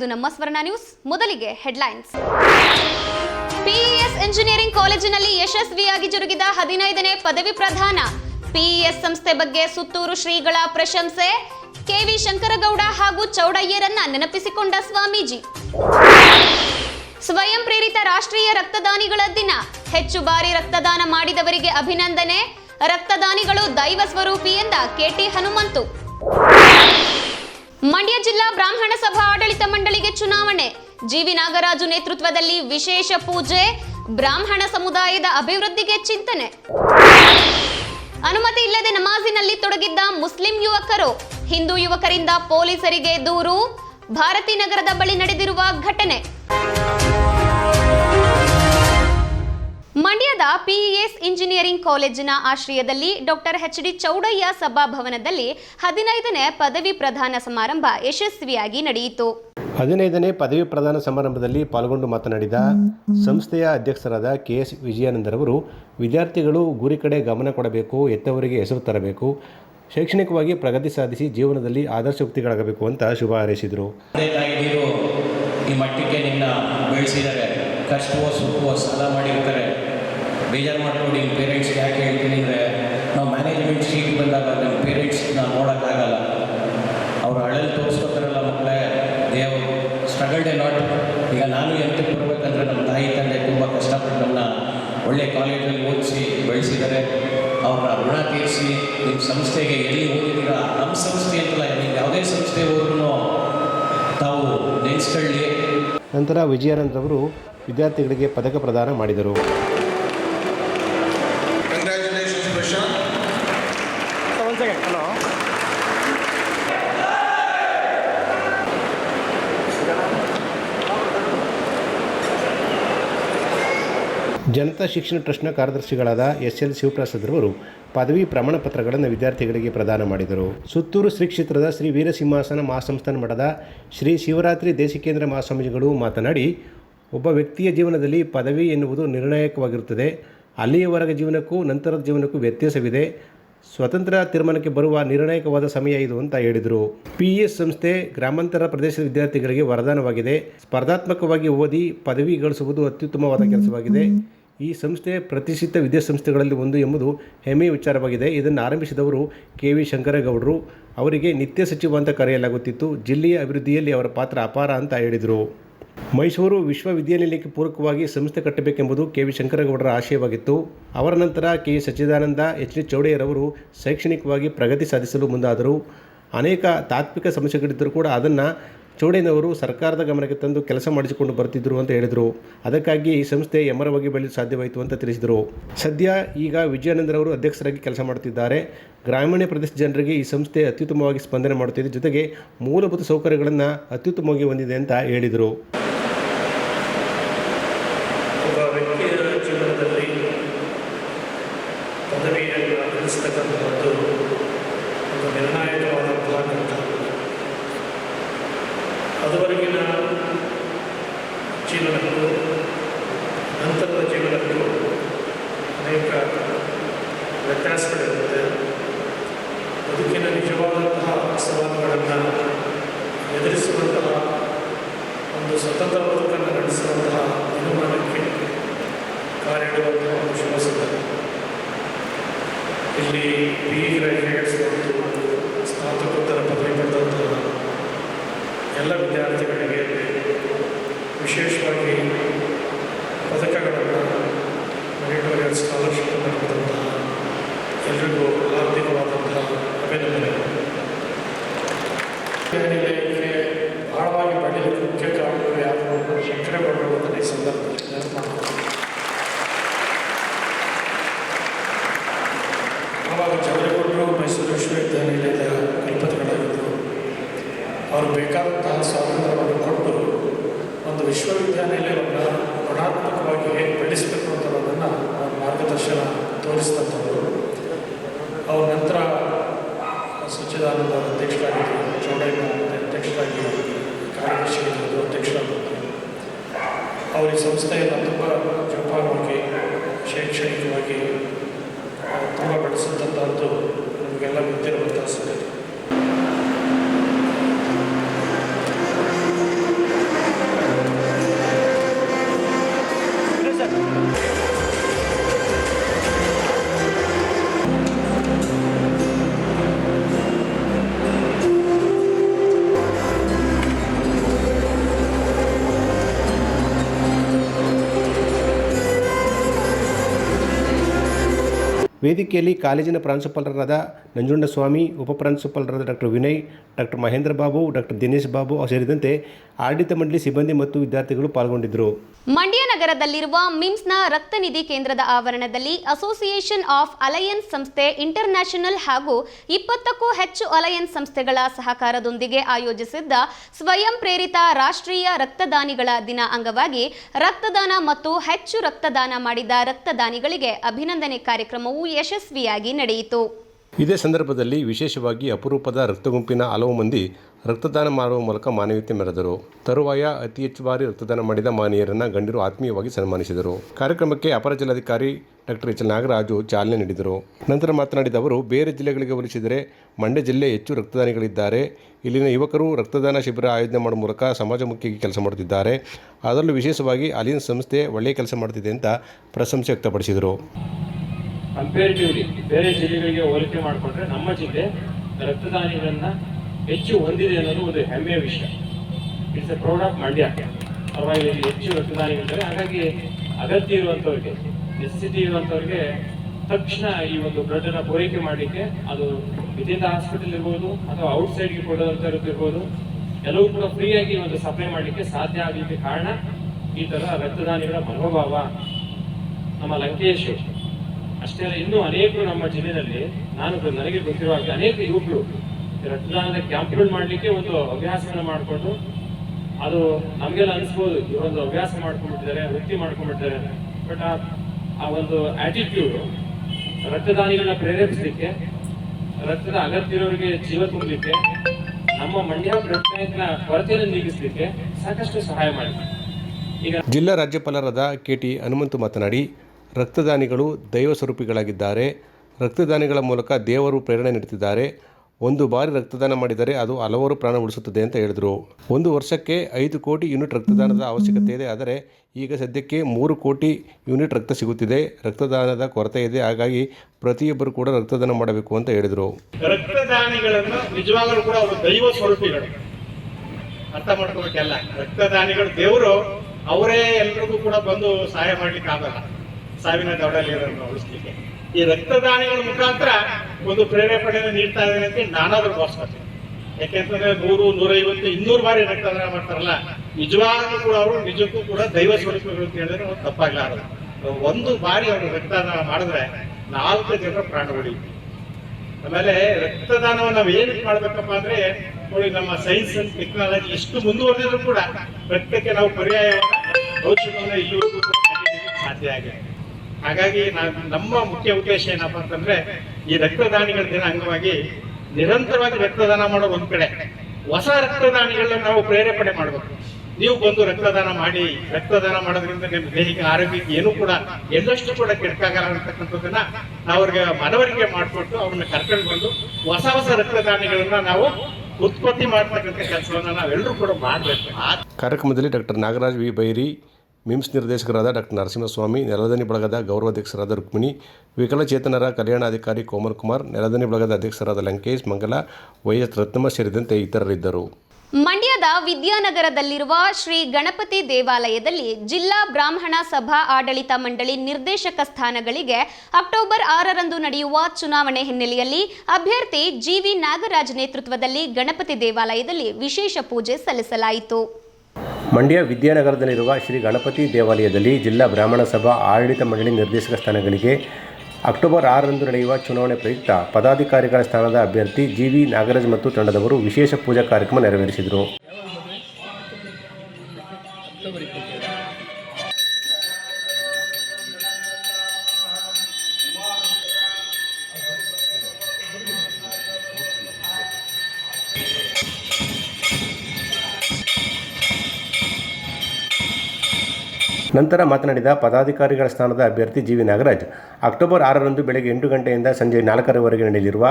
ಇದು ನಮ್ಮ ಸ್ವರ್ಣ ನ್ಯೂಸ್. ಮೊದಲಿಗೆ ಹೆಡ್ಲೈನ್ಸ್. ಪಿಇಎಸ್ ಎಂಜಿನಿಯರಿಂಗ್ ಕಾಲೇಜಿನಲ್ಲಿ ಯಶಸ್ವಿಯಾಗಿ ಜರುಗಿದ ಹದಿನೈದನೇ ಪದವಿ ಪ್ರಧಾನ. ಪಿಇಎಸ್ ಸಂಸ್ಥೆ ಬಗ್ಗೆ ಸುತ್ತೂರು ಶ್ರೀಗಳ ಪ್ರಶಂಸೆ. ಕೆವಿ ಶಂಕರಗೌಡ ಹಾಗೂ ಚೌಡಯ್ಯರನ್ನ ನೆನಪಿಸಿಕೊಂಡ ಸ್ವಾಮೀಜಿ. ಸ್ವಯಂ ಪ್ರೇರಿತ ರಾಷ್ಟ್ರೀಯ ರಕ್ತದಾನಿಗಳ ದಿನ. ಹೆಚ್ಚು ಬಾರಿ ರಕ್ತದಾನ ಮಾಡಿದವರಿಗೆ ಅಭಿನಂದನೆ. ರಕ್ತದಾನಿಗಳು ದೈವ ಸ್ವರೂಪಿ ಎಂದ ಕೆಟಿ ಹನುಮಂತು. ಮಂಡ್ಯ ಜಿಲ್ಲಾ ಬ್ರಾಹ್ಮಣ ಸಭಾ ಆಡಳಿತ ಮಂಡಳಿಗೆ ಚುನಾವಣೆ. ಜಿವಿ ನಾಗರಾಜು ನೇತೃತ್ವದಲ್ಲಿ ವಿಶೇಷ ಪೂಜೆ, ಬ್ರಾಹ್ಮಣ ಸಮುದಾಯದ ಅಭಿವೃದ್ಧಿಗೆ ಚಿಂತನೆ. ಅನುಮತಿ ಇಲ್ಲದೆ ನಮಾಜಿನಲ್ಲಿ ತೊಡಗಿದ್ದ ಮುಸ್ಲಿಂ ಯುವಕರು, ಹಿಂದೂ ಯುವಕರಿಂದ ಪೊಲೀಸರಿಗೆ ದೂರು, ಭಾರತಿ ನಗರದ ಬಳಿ ನಡೆದಿರುವ ಘಟನೆ. ಮಂಡ್ಯದ ಪಿಇಎಸ್ ಇಂಜಿನಿಯರಿಂಗ್ ಕಾಲೇಜಿನ ಆಶ್ರಯದಲ್ಲಿ ಡಾಕ್ಟರ್ ಎಚ್ ಡಿ ಚೌಡಯ್ಯ ಸಭಾಭವನದಲ್ಲಿ ಹದಿನೈದನೇ ಪದವಿ ಪ್ರದಾನ ಸಮಾರಂಭ ಯಶಸ್ವಿಯಾಗಿ ನಡೆಯಿತು. ಹದಿನೈದನೇ ಪದವಿ ಪ್ರದಾನ ಸಮಾರಂಭದಲ್ಲಿ ಪಾಲ್ಗೊಂಡು ಮಾತನಾಡಿದ ಸಂಸ್ಥೆಯ ಅಧ್ಯಕ್ಷರಾದ ಕೆ ಎಸ್ ವಿಜಯಾನಂದರವರು ವಿದ್ಯಾರ್ಥಿಗಳು ಗುರಿ ಕಡೆ ಗಮನ ಕೊಡಬೇಕು ಎತ್ತವರಿಗೆ ಹೆಸರು ತರಬೇಕು ಶೈಕ್ಷಣಿಕವಾಗಿ ಪ್ರಗತಿ ಸಾಧಿಸಿ ಜೀವನದಲ್ಲಿ ಆದರ್ಶ ವ್ಯಕ್ತಿಗಳಾಗಬೇಕು ಅಂತ ಶುಭ ಹಾರೈಸಿದರು. ಕಷ್ಟವೋ ಸುಖವೋ ಸಾಲ ಮಾಡಿರ್ತಾರೆ. ಬೇಜಾರು ಮಾಡ್ಕೊಂಡು ನಿಮ್ಮ ಪೇರೆಂಟ್ಸ್ಗೆ ಯಾಕೆ ಹೇಳ್ತೀನಿ ಅಂದರೆ, ನಾವು ಮ್ಯಾನೇಜ್ಮೆಂಟ್ ಸೀಟ್ ಬಂದಾಗ ನಮ್ಮ ಪೇರೆಂಟ್ಸ್ನ ನೋಡೋಕ್ಕಾಗಲ್ಲ. ಅವರು ಹಳಲ್ಲಿ ತೋರಿಸ್ಕೊತಾರಲ್ಲ ಮಕ್ಕಳೇ ದೇವ್ ಸ್ಟ್ರಗಲ್ಡ್ ಎ ನಾಟ್ ಈಗ ನಾನು ಎಂತಕ್ಕೆ ಬರಬೇಕಂದ್ರೆ ನಮ್ಮ ತಾಯಿ, ತಂದೆ ತುಂಬ ಕಷ್ಟಪಟ್ಟು ನಮ್ಮನ್ನ ಒಳ್ಳೆ ಕಾಲೇಜಲ್ಲಿ ಓದಿಸಿ ಬೆಳೆಸಿದ್ದಾರೆ ಅವ್ರ ಋಣ ತೀರಿಸಿ ನಿಮ್ಮ ಸಂಸ್ಥೆಗೆ ಎಲ್ಲಿ ಓದಿದ್ದೀರಾ ನಮ್ಮ ಸಂಸ್ಥೆ ಅಂತಲ್ಲ ನೀವು ಯಾವುದೇ ಸಂಸ್ಥೆ ಹೋದ್ರೂ ತಾವು ನೆನೆಸ್ಕೊಳ್ಳಿ. ನಂತರ ವಿಜಯಾನಂದ್ರವರು ವಿದ್ಯಾರ್ಥಿಗಳಿಗೆ ಪದಕ ಪ್ರದಾನ ಮಾಡಿದರು. ಜನತಾ ಶಿಕ್ಷಣ ಟ್ರಸ್ಟ್ನ ಕಾರ್ಯದರ್ಶಿಗಳಾದ ಎಸ್ ಎಲ್ ಶಿವಪ್ರಸಾದ್ರವರು ಪದವಿ ಪ್ರಮಾಣ ಪತ್ರಗಳನ್ನು ವಿದ್ಯಾರ್ಥಿಗಳಿಗೆ ಪ್ರದಾನ ಮಾಡಿದರು. ಸುತ್ತೂರು ಶ್ರೀ ಕ್ಷೇತ್ರದ ಶ್ರೀ ವೀರಸಿಂಹಾಸನ ಮಹಾಸಂಸ್ಥಾನ ಮಠದ ಶ್ರೀ ಶಿವರಾತ್ರಿ ದೇಶಿಕೇಂದ್ರ ಮಹಾಸ್ವಾಮೀಜಿಗಳು ಮಾತನಾಡಿ, ಒಬ್ಬ ವ್ಯಕ್ತಿಯ ಜೀವನದಲ್ಲಿ ಪದವಿ ಎನ್ನುವುದು ನಿರ್ಣಾಯಕವಾಗಿರುತ್ತದೆ. ಅಲ್ಲಿಯವರೆಗೆ ಜೀವನಕ್ಕೂ ನಂತರದ ಜೀವನಕ್ಕೂ ವ್ಯತ್ಯಾಸವಿದೆ. ಸ್ವತಂತ್ರ ತೀರ್ಮಾನಕ್ಕೆ ಬರುವ ನಿರ್ಣಾಯಕವಾದ ಸಮಯ ಇದು ಅಂತ ಹೇಳಿದರು. ಪಿ ಎಸ್ ಸಂಸ್ಥೆ ಗ್ರಾಮಾಂತರ ಪ್ರದೇಶದ ವಿದ್ಯಾರ್ಥಿಗಳಿಗೆ ವರದಾನವಾಗಿದೆ. ಸ್ಪರ್ಧಾತ್ಮಕವಾಗಿ ಓದಿ ಪದವಿ ಗಳಿಸುವುದು ಅತ್ಯುತ್ತಮವಾದ ಕೆಲಸವಾಗಿದೆ. ಈ ಸಂಸ್ಥೆ ಪ್ರತಿಷ್ಠಿತ ವಿದ್ಯಾಸಂಸ್ಥೆಗಳಲ್ಲಿ ಒಂದು ಎಂಬುದು ಹೆಮ್ಮೆಯ ವಿಚಾರವಾಗಿದೆ. ಇದನ್ನು ಆರಂಭಿಸಿದವರು ಕೆ ವಿ ಶಂಕರಗೌಡರು. ಅವರಿಗೆ ನಿತ್ಯ ಸಚಿವ ಅಂತ ಕರೆಯಲಾಗುತ್ತಿತ್ತು. ಜಿಲ್ಲೆಯ ಅಭಿವೃದ್ಧಿಯಲ್ಲಿ ಅವರ ಪಾತ್ರ ಅಪಾರ ಅಂತ ಹೇಳಿದರು. ಮೈಸೂರು ವಿಶ್ವವಿದ್ಯಾನಿಲಯಕ್ಕೆ ಪೂರಕವಾಗಿ ಸಂಸ್ಥೆ ಕಟ್ಟಬೇಕೆಂಬುದು ಕೆ ವಿ ಶಂಕರಗೌಡರ ಆಶಯವಾಗಿತ್ತು. ಅವರ ನಂತರ ಕೆ ಸಚ್ಚಿದಾನಂದ, ಎಚ್ ಡಿ ಚೌಡಯ್ಯರವರು ಶೈಕ್ಷಣಿಕವಾಗಿ ಪ್ರಗತಿ ಸಾಧಿಸಲು ಮುಂದಾದರು. ಅನೇಕ ತಾತ್ವಿಕ ಸಮಸ್ಯೆಗಳಿದ್ದರೂ ಕೂಡ ಅದನ್ನು ಚೌಡಯ್ಯನವರು ಸರ್ಕಾರದ ಗಮನಕ್ಕೆ ತಂದು ಕೆಲಸ ಮಾಡಿಸಿಕೊಂಡು ಬರುತ್ತಿದ್ದರು ಅಂತ ಹೇಳಿದರು. ಅದಕ್ಕಾಗಿ ಈ ಸಂಸ್ಥೆ ಎಮರವಾಗಿ ಬೆಳೆಯಲು ಸಾಧ್ಯವಾಯಿತು ಅಂತ ತಿಳಿಸಿದರು. ಸದ್ಯ ಈಗ ವಿಜಯಾನಂದರವರು ಅಧ್ಯಕ್ಷರಾಗಿ ಕೆಲಸ ಮಾಡುತ್ತಿದ್ದಾರೆ. ಗ್ರಾಮೀಣ ಪ್ರದೇಶ ಜನರಿಗೆ ಈ ಸಂಸ್ಥೆ ಅತ್ಯುತ್ತಮವಾಗಿ ಸ್ಪಂದನೆ ಮಾಡುತ್ತಿದೆ. ಜೊತೆಗೆ ಮೂಲಭೂತ ಸೌಕರ್ಯಗಳನ್ನು ಅತ್ಯುತ್ತಮವಾಗಿ ಹೊಂದಿದೆ ಅಂತ ಹೇಳಿದರು ಒಬ್ಬ ವ್ಯಕ್ತಿಯ ಜೀವನದಲ್ಲಿ ಪದವಿಯನ್ನು ಗಳಿಸ್ತಕ್ಕಂಥದ್ದು ಒಂದು ನಿರ್ಣಾಯಕವಾದಂತಹ ಘಟ್ಟ ಅದುವರೆಗಿನ ಜೀವನಕ್ಕೂ ನಂತರದ ಜೀವನಕ್ಕೂ ಅನೇಕ ವ್ಯತ್ಯಾಸಗಳಿರುತ್ತೆ ಬದುಕಿನ ನಿಜವಾದಂತಹ ಸವಾಲುಗಳನ್ನು ಎದುರಿಸುವಂತಹ ಒಂದು ಸ್ವತಂತ್ರ ಬದುಕನ್ನು ನಡೆಸುವಂತಹ ತೀರ್ಮಾನಕ್ಕೆ ಕಾರ್ಯನಿರ್ವಹಿಸುವ ಒಂದು ಶ್ರಮಿಸಿದ್ದಾರೆ ಇಲ್ಲಿ ಬಿ ಇ ಗ್ರಾಜ್ಯುಯೇಟ್ಸ್ ಮತ್ತು ಸ್ನಾತಕೋತ್ತರ ಪದವಿ ಪಡೆದಂತಹ ಎಲ್ಲ ವಿದ್ಯಾರ್ಥಿಗಳಿಗೆ ವಿಶೇಷವಾಗಿ ಪದಕಗಳನ್ನು ಮೆರಿಟೋರಿಯಲ್ ಸ್ಕಾಲರ್ಶಿಪ್ ಪಡೆದಂತಹ ಎಲ್ರಿಗೂ ಹಾರ್ದಿಕವಾದಂತಹ ಅಭಿನಂದನೆಗಳು. ಆಳವಾಗಿ ಬೆಳೆಯಲಿಕ್ಕೆ ಮುಖ್ಯ ಕಾರಣಗಳು ಯಾರು ಅದನ್ನು ಈ ಸಂದರ್ಭದಲ್ಲಿ ಅವರು ಬೇಕಾದಂತಹ ಸ್ವಾತಂತ್ರ್ಯವನ್ನು ಕೊಟ್ಟು ಒಂದು ವಿಶ್ವವಿದ್ಯಾನಿಲಯವನ್ನು ಋಣಾತ್ಮಕವಾಗಿ ಹೇಗೆ ಬೆಳೆಸಬೇಕು ಅನ್ನೋದನ್ನು ಅವ್ರ ಮಾರ್ಗದರ್ಶನ ತೋರಿಸಿದಂಥವರು. ಅವ್ರ ನಂತರ ಸಚ್ಚಿದಾನಂದ ಅಧ್ಯಕ್ಷರಾಗಿದ್ದರು, ಚೌಡಯ್ಯ ಅಧ್ಯಕ್ಷರಾಗಿ ಕಾರ್ಯದರ್ಶಿ ಅಧ್ಯಕ್ಷರಾಗಿದ್ದರು. ಅವರು ಈ ಸಂಸ್ಥೆಯನ್ನು ವೇದಿಕೆಯಲ್ಲಿ ಕಾಲೇಜಿನ ಪ್ರಾಂಶುಪಾಲರಾದ Nanjundaswamy ಉಪಪ್ರಾಂಶುಪಾಲರಾದ doctor Vinay, doctor Mahendra Babu, doctor Dinesh Babu ಸೇರಿದಂತೆ ಆಡಳಿತ ಮಂಡಳಿ ಸಿಬ್ಬಂದಿ ಮತ್ತು ವಿದ್ಯಾರ್ಥಿಗಳು ಪಾಲ್ಗೊಂಡಿದ್ದರು. ಮಂಡ್ಯ ನಗರದಲ್ಲಿರುವ ಮಿಮ್ಸ್ನ ರಕ್ತ ನಿಧಿ ಕೇಂದ್ರದ ಆವರಣದಲ್ಲಿ ಅಸೋಸಿಯೇಷನ್ ಆಫ್ ಅಲಯನ್ಸ್ ಸಂಸ್ಥೆ ಇಂಟರ್ನ್ಯಾಷನಲ್ ಹಾಗೂ ಇಪ್ಪತ್ತಕ್ಕೂ ಹೆಚ್ಚು ಅಲಯನ್ಸ್ ಸಂಸ್ಥೆಗಳ ಸಹಕಾರದೊಂದಿಗೆ ಆಯೋಜಿಸಿದ್ದ ಸ್ವಯಂ ಪ್ರೇರಿತ ರಾಷ್ಟ್ರೀಯ ರಕ್ತದಾನಿಗಳ ದಿನ ಅಂಗವಾಗಿ ರಕ್ತದಾನ ಮತ್ತು ಹೆಚ್ಚು ರಕ್ತದಾನ ಮಾಡಿದ ರಕ್ತದಾನಿಗಳಿಗೆ ಅಭಿನಂದನೆ ಕಾರ್ಯಕ್ರಮವು ಯಶಸ್ವಿಯಾಗಿ ನಡೆಯಿತು. ಇದೇ ಸಂದರ್ಭದಲ್ಲಿ ವಿಶೇಷವಾಗಿ ಅಪರೂಪದ ರಕ್ತಗುಂಪಿನ ಹಲವು ಮಂದಿ ರಕ್ತದಾನ ಮಾಡುವ ಮೂಲಕ ಮಾನವೀಯತೆ ಮೆರೆದರು. ತರುವಾಯ ಅತಿ ಹೆಚ್ಚು ಬಾರಿ ರಕ್ತದಾನ ಮಾಡಿದ ಮಾನೀಯರನ್ನು ಗಣ್ಯರು ಆತ್ಮೀಯವಾಗಿ ಸನ್ಮಾನಿಸಿದರು. ಕಾರ್ಯಕ್ರಮಕ್ಕೆ ಅಪರ ಜಿಲ್ಲಾಧಿಕಾರಿ ಡಾಕ್ಟರ್ ಎಚ್ ನಾಗರಾಜು ಚಾಲನೆ ನೀಡಿದರು. ನಂತರ ಮಾತನಾಡಿದ ಅವರು, ಬೇರೆ ಜಿಲ್ಲೆಗಳಿಗೆ ಹೋಲಿಸಿದರೆ ಮಂಡ್ಯ ಜಿಲ್ಲೆ ಹೆಚ್ಚು ರಕ್ತದಾನಿಗಳಿದ್ದಾರೆ. ಇಲ್ಲಿನ ಯುವಕರು ರಕ್ತದಾನ ಶಿಬಿರ ಆಯೋಜನೆ ಮಾಡುವ ಮೂಲಕ ಸಮಾಜಮುಖಿಯಾಗಿ ಕೆಲಸ ಮಾಡುತ್ತಿದ್ದಾರೆ. ಅದರಲ್ಲೂ ವಿಶೇಷವಾಗಿ ಅಲ್ಲಿನ ಸಂಸ್ಥೆ ಒಳ್ಳೆಯ ಕೆಲಸ ಮಾಡುತ್ತಿದೆ ಅಂತ ಪ್ರಶಂಸೆ ವ್ಯಕ್ತಪಡಿಸಿದರು. ಕಂಪೇರಿಟಿವ್ಲಿ ಬೇರೆ ಜಿಲ್ಲೆಗಳಿಗೆ ಹೋಲಿಕೆ ಮಾಡಿಕೊಂಡ್ರೆ ನಮ್ಮ ಜಿಲ್ಲೆ ರಕ್ತದಾನಿಗಳನ್ನ ಹೆಚ್ಚು ಹೊಂದಿದೆ ಅನ್ನೋದು ಒಂದು ಹೆಮ್ಮೆಯ ವಿಷಯ. It's a proud of Mandya ಪರವಾಗಿ ಹೆಚ್ಚು ರಕ್ತದಾನಿಗಳಿದ್ದಾರೆ ಹಾಗಾಗಿ ಅಗತ್ಯ ಇರುವಂಥವ್ರಿಗೆ ನೆಸಿಟಿ ಇರುವಂಥವ್ರಿಗೆ ತಕ್ಷಣ ಈ ಒಂದು ಬ್ಲಡ್ ಅನ್ನ ಪೂರೈಕೆ ಮಾಡಲಿಕ್ಕೆ ಅದು ವಿದಿನ್ ದ ಹಾಸ್ಪಿಟಲ್ ಇರ್ಬೋದು, ಅಥವಾ ಔಟ್ಸೈಡ್ಗೆ ಕೊಡೋದಂಥವ್ರದ್ದು ಇರ್ಬೋದು, ಎಲ್ಲವೂ ಕೂಡ ಫ್ರೀಯಾಗಿ ಒಂದು ಸಪ್ಲೈ ಮಾಡಲಿಕ್ಕೆ ಸಾಧ್ಯ ಆಗಲಿಕ್ಕೆ ಕಾರಣ ಈ ಥರ ರಕ್ತದಾನಿಗಳ ಮನೋಭಾವ. ನಮ್ಮ ಲಂಕೇಶ್ ಅಷ್ಟೇ ಇನ್ನೂ ಅನೇಕರು ನಮ್ಮ ಜಿಲ್ಲೆಯಲ್ಲಿ, ನಾನು ನನಗೆ ಗೊತ್ತಿರುವ ಅನೇಕ ಯುವಕರು ರಕ್ತದಾನದ ಕ್ಯಾಂಪ್ಗಳು ಮಾಡಲಿಕ್ಕೆ ಒಂದು ಅಭ್ಯಾಸವನ್ನು ಮಾಡಿಕೊಂಡು ಅದು ನಮಗೆಲ್ಲ ಅನಿಸ್ಬೋದು. ಇವರೊಂದು ಅಭ್ಯಾಸ ಮಾಡ್ಕೊಂಡ್ಬಿಟ್ಟಿದ್ದಾರೆ, ವೃತ್ತಿ ಮಾಡ್ಕೊಂಡ್ಬಿಟ್ಟಿದ್ದಾರೆ. ಬಟ್ ಆ ಒಂದು ಆಟಿಟ್ಯೂಡ್ ರಕ್ತದಾನಿಗಳನ್ನ ಪ್ರೇರೇಪಿಸಲಿಕ್ಕೆ, ರಕ್ತದ ಅಗತ್ಯ ಇರೋರಿಗೆ ಜೀವ ತುಂಬಲಿಕ್ಕೆ, ನಮ್ಮ ಮಂಡ್ಯ ಬ್ಯಾಂಕ್ನ ಕೊರತೆಯನ್ನು ನೀಗಿಸಲಿಕ್ಕೆ ಸಾಕಷ್ಟು ಸಹಾಯ ಮಾಡಿದೆ. ಈಗ ಜಿಲ್ಲಾ ರಾಜ್ಯಪಾಲರಾದ ಕೆ ಟಿ ಹನುಮಂತು ಮಾತನಾಡಿ, ರಕ್ತದಾನಿಗಳು ದೈವ ಸ್ವರೂಪಿಗಳಾಗಿದ್ದಾರೆ. ರಕ್ತದಾನಿಗಳ ಮೂಲಕ ದೇವರು ಪ್ರೇರಣೆ ನೀಡುತ್ತಿದ್ದಾರೆ. ಒಂದು ಬಾರಿ ರಕ್ತದಾನ ಮಾಡಿದರೆ ಅದು ಹಲವಾರು ಪ್ರಾಣ ಉಳಿಸುತ್ತದೆ ಅಂತ ಹೇಳಿದರು. ಒಂದು ವರ್ಷಕ್ಕೆ ಐದು ಕೋಟಿ ಯೂನಿಟ್ ರಕ್ತದಾನದ ಅವಶ್ಯಕತೆ ಇದೆ. ಆದರೆ ಈಗ ಸದ್ಯಕ್ಕೆ ಮೂರು ಕೋಟಿ ಯೂನಿಟ್ ರಕ್ತ ಸಿಗುತ್ತಿದೆ. ರಕ್ತದಾನದ ಕೊರತೆ ಇದೆ. ಹಾಗಾಗಿ ಪ್ರತಿಯೊಬ್ಬರು ಕೂಡ ರಕ್ತದಾನ ಮಾಡಬೇಕು ಅಂತ ಹೇಳಿದರು. ರಕ್ತದಾನಿಗಳನ್ನು ನಿಜವಾಗಲೂ ಕೂಡ ಅವರು ದೈವ ಅರ್ಥ ಮಾಡ್ಕೋಬೇಕೆಲ್ಲ ರಕ್ತದಾನಿಗಳು ದೇವರು ಅವರೇ ಎಲ್ರಿಗೂ ಕೂಡ ಬಂದು ಸಹಾಯ ಮಾಡ್ಲಿಕ್ಕೆ ಆಗಲ್ಲ. ಸಾವಿನ ದೌಡಲ್ಲಿ ಉಳಿಸ್ಲಿಕ್ಕೆ. ಈ ರಕ್ತದಾನಿಗಳ ಮುಖಾಂತರ ಒಂದು ಪ್ರೇರೇಪಣೆಯನ್ನು ನೀಡ್ತಾ ಇದ್ದಾರೆ ಅಂತ ನಾನಾದ್ರೂ ಭಾವಿಸ್ಕೊತೀನಿ ಯಾಕೆಂತಂದ್ರೆ ನೂರು, ನೂರೈವತ್ತು, ಇನ್ನೂರು ಬಾರಿ ರಕ್ತದಾನ ಮಾಡ್ತಾರಲ್ಲ, ನಿಜವಾಗ್ಲೂ ಕೂಡ ಅವರು, ನಿಜಕ್ಕೂ ಕೂಡ ದೈವ ಸ್ವರೂಪಗಳು ಅಂತ ಹೇಳಿದ್ರೆ ಅವ್ರು ತಪ್ಪಾಗ್ಲಾರದು. ಒಂದು ಬಾರಿ ಅವರು ರಕ್ತದಾನ ಮಾಡಿದ್ರೆ ನಾಲ್ಕು ಜನರ ಪ್ರಾಣ ಉಳಿಯುತ್ತೆ. ಆಮೇಲೆ ರಕ್ತದಾನವನ್ನು ನಾವು ಏನಕ್ಕೆ ಮಾಡ್ಬೇಕಪ್ಪ ಅಂದ್ರೆ, ನೋಡಿ ನಮ್ಮ ಸೈನ್ಸ್ ಅಂಡ್ ಟೆಕ್ನಾಲಜಿ ಎಷ್ಟು ಮುಂದುವರೆದ್ರು ಕೂಡ ರಕ್ತಕ್ಕೆ ನಾವು ಪರ್ಯಾಯ ಔಷಧವನ್ನು ಇಲ್ಲಿವರೆಗೂ ಸಾಧ್ಯ ಆಗಿದೆ. ಹಾಗಾಗಿ ನಮ್ಮ ಮುಖ್ಯ ಉದ್ದೇಶ ಏನಪ್ಪ ಅಂತಂದ್ರೆ ಈ ರಕ್ತದಾನಿಗಳ ದಿನ ಅಂಗವಾಗಿ ನಿರಂತರವಾಗಿ ರಕ್ತದಾನ ಮಾಡೋದು ಒಂದ್ ಕಡೆ ಹೊಸ ರಕ್ತದಾನಿಗಳನ್ನ ನಾವು ಪ್ರೇರೇಪಣೆ ಮಾಡಬೇಕು. ನೀವು ಬಂದು ರಕ್ತದಾನ ಮಾಡಿ, ರಕ್ತದಾನ ಮಾಡೋದ್ರಿಂದ ನಿಮ್ಮ ದೈಹಿಕ ಆರೋಗ್ಯಕ್ಕೆ ಏನೂ ಕೂಡ ಎಲ್ಲಷ್ಟು ಕೂಡ ಕೆಡಕಾಗಲ್ಲ ಅಂತಕ್ಕಂಥದ್ದನ್ನ ನಾವು ಅವ್ರಿಗೆ ಮನವರಿಕೆ ಮಾಡಿಕೊಟ್ಟು ಅವ್ರನ್ನ ಕರ್ಕೊಂಡು ಬಂದು ಹೊಸ ಹೊಸ ರಕ್ತದಾನಿಗಳನ್ನ ನಾವು ಉತ್ಪತ್ತಿ ಮಾಡ್ತಕ್ಕಂಥ ಕೆಲಸವನ್ನ ನಾವೆಲ್ಲರೂ ಕೂಡ ಮಾಡಬೇಕು. ಕಾರ್ಯಕ್ರಮದಲ್ಲಿ doctor Nagaraj V Byri MIMS ನಿರ್ದೇಶಕರಾದ ಡಾಕ್ಟರ್ ನರಸಿಂಹಸ್ವಾಮಿ, ನೆಲದನಿ ಬಳಗದ ಗೌರವಾಧ್ಯಕ್ಷರಾದ ರುಕ್ಮಿಣಿ ವಿಕಲಚೇತನರ ಕಲ್ಯಾಣಾಧಿಕಾರಿ ಕೋಮಲ್ ಕುಮಾರ್, ನೆಲದನಿ ಬಳಗದ ಅಧ್ಯಕ್ಷರಾದ ಲಂಕೇಶ್ ಮಂಗಲ, ವೈಎಸ್ ರತ್ನಮ್ಮ ಸೇರಿದಂತೆ ಇತರರಿದ್ದರು. ಮಂಡ್ಯದ ವಿದ್ಯಾನಗರದಲ್ಲಿರುವ ಶ್ರೀ ಗಣಪತಿ ದೇವಾಲಯದಲ್ಲಿ ಜಿಲ್ಲಾ ಬ್ರಾಹ್ಮಣ ಸಭಾ ಆಡಳಿತ ಮಂಡಳಿ ನಿರ್ದೇಶಕ ಸ್ಥಾನಗಳಿಗೆ ಅಕ್ಟೋಬರ್ ಆರರಂದು ನಡೆಯುವ ಚುನಾವಣೆ ಹಿನ್ನೆಲೆಯಲ್ಲಿ ಅಭ್ಯರ್ಥಿ ಜಿವಿ ನಾಗರಾಜ್ ನೇತೃತ್ವದಲ್ಲಿ ಗಣಪತಿ ದೇವಾಲಯದಲ್ಲಿ ವಿಶೇಷ ಪೂಜೆ ಸಲ್ಲಿಸಲಾಯಿತು. ಮಂಡ್ಯ ವಿದ್ಯಾನಗರದಲ್ಲಿರುವ ಶ್ರೀ ಗಣಪತಿ ದೇವಾಲಯದಲ್ಲಿ ಜಿಲ್ಲಾ ಬ್ರಾಹ್ಮಣ ಸಭಾ ಆಡಳಿತ ಮಂಡಳಿ ನಿರ್ದೇಶಕ ಸ್ಥಾನಗಳಿಗೆ ಅಕ್ಟೋಬರ್ ಆರರಂದು ನಡೆಯುವ ಚುನಾವಣೆ ಪ್ರಯುಕ್ತ ಪದಾಧಿಕಾರಿಗಳ ಸ್ಥಾನದ ಅಭ್ಯರ್ಥಿ ಜಿ ವಿ ನಾಗರಾಜ್ ಮತ್ತು ತಂಡದವರು ವಿಶೇಷ ಪೂಜಾ ಕಾರ್ಯಕ್ರಮ ನೆರವೇರಿಸಿದರು. ನಂತರ ಮಾತನಾಡಿದ ಪದಾಧಿಕಾರಿಗಳ ಸ್ಥಾನದ ಅಭ್ಯರ್ಥಿ ಜಿ ವಿ ನಾಗರಾಜ್, ಅಕ್ಟೋಬರ್ ಆರರಂದು ಬೆಳಗ್ಗೆ ಎಂಟು ಗಂಟೆಯಿಂದ ಸಂಜೆ ನಾಲ್ಕರವರೆಗೆ ನಡೆಯಲಿರುವ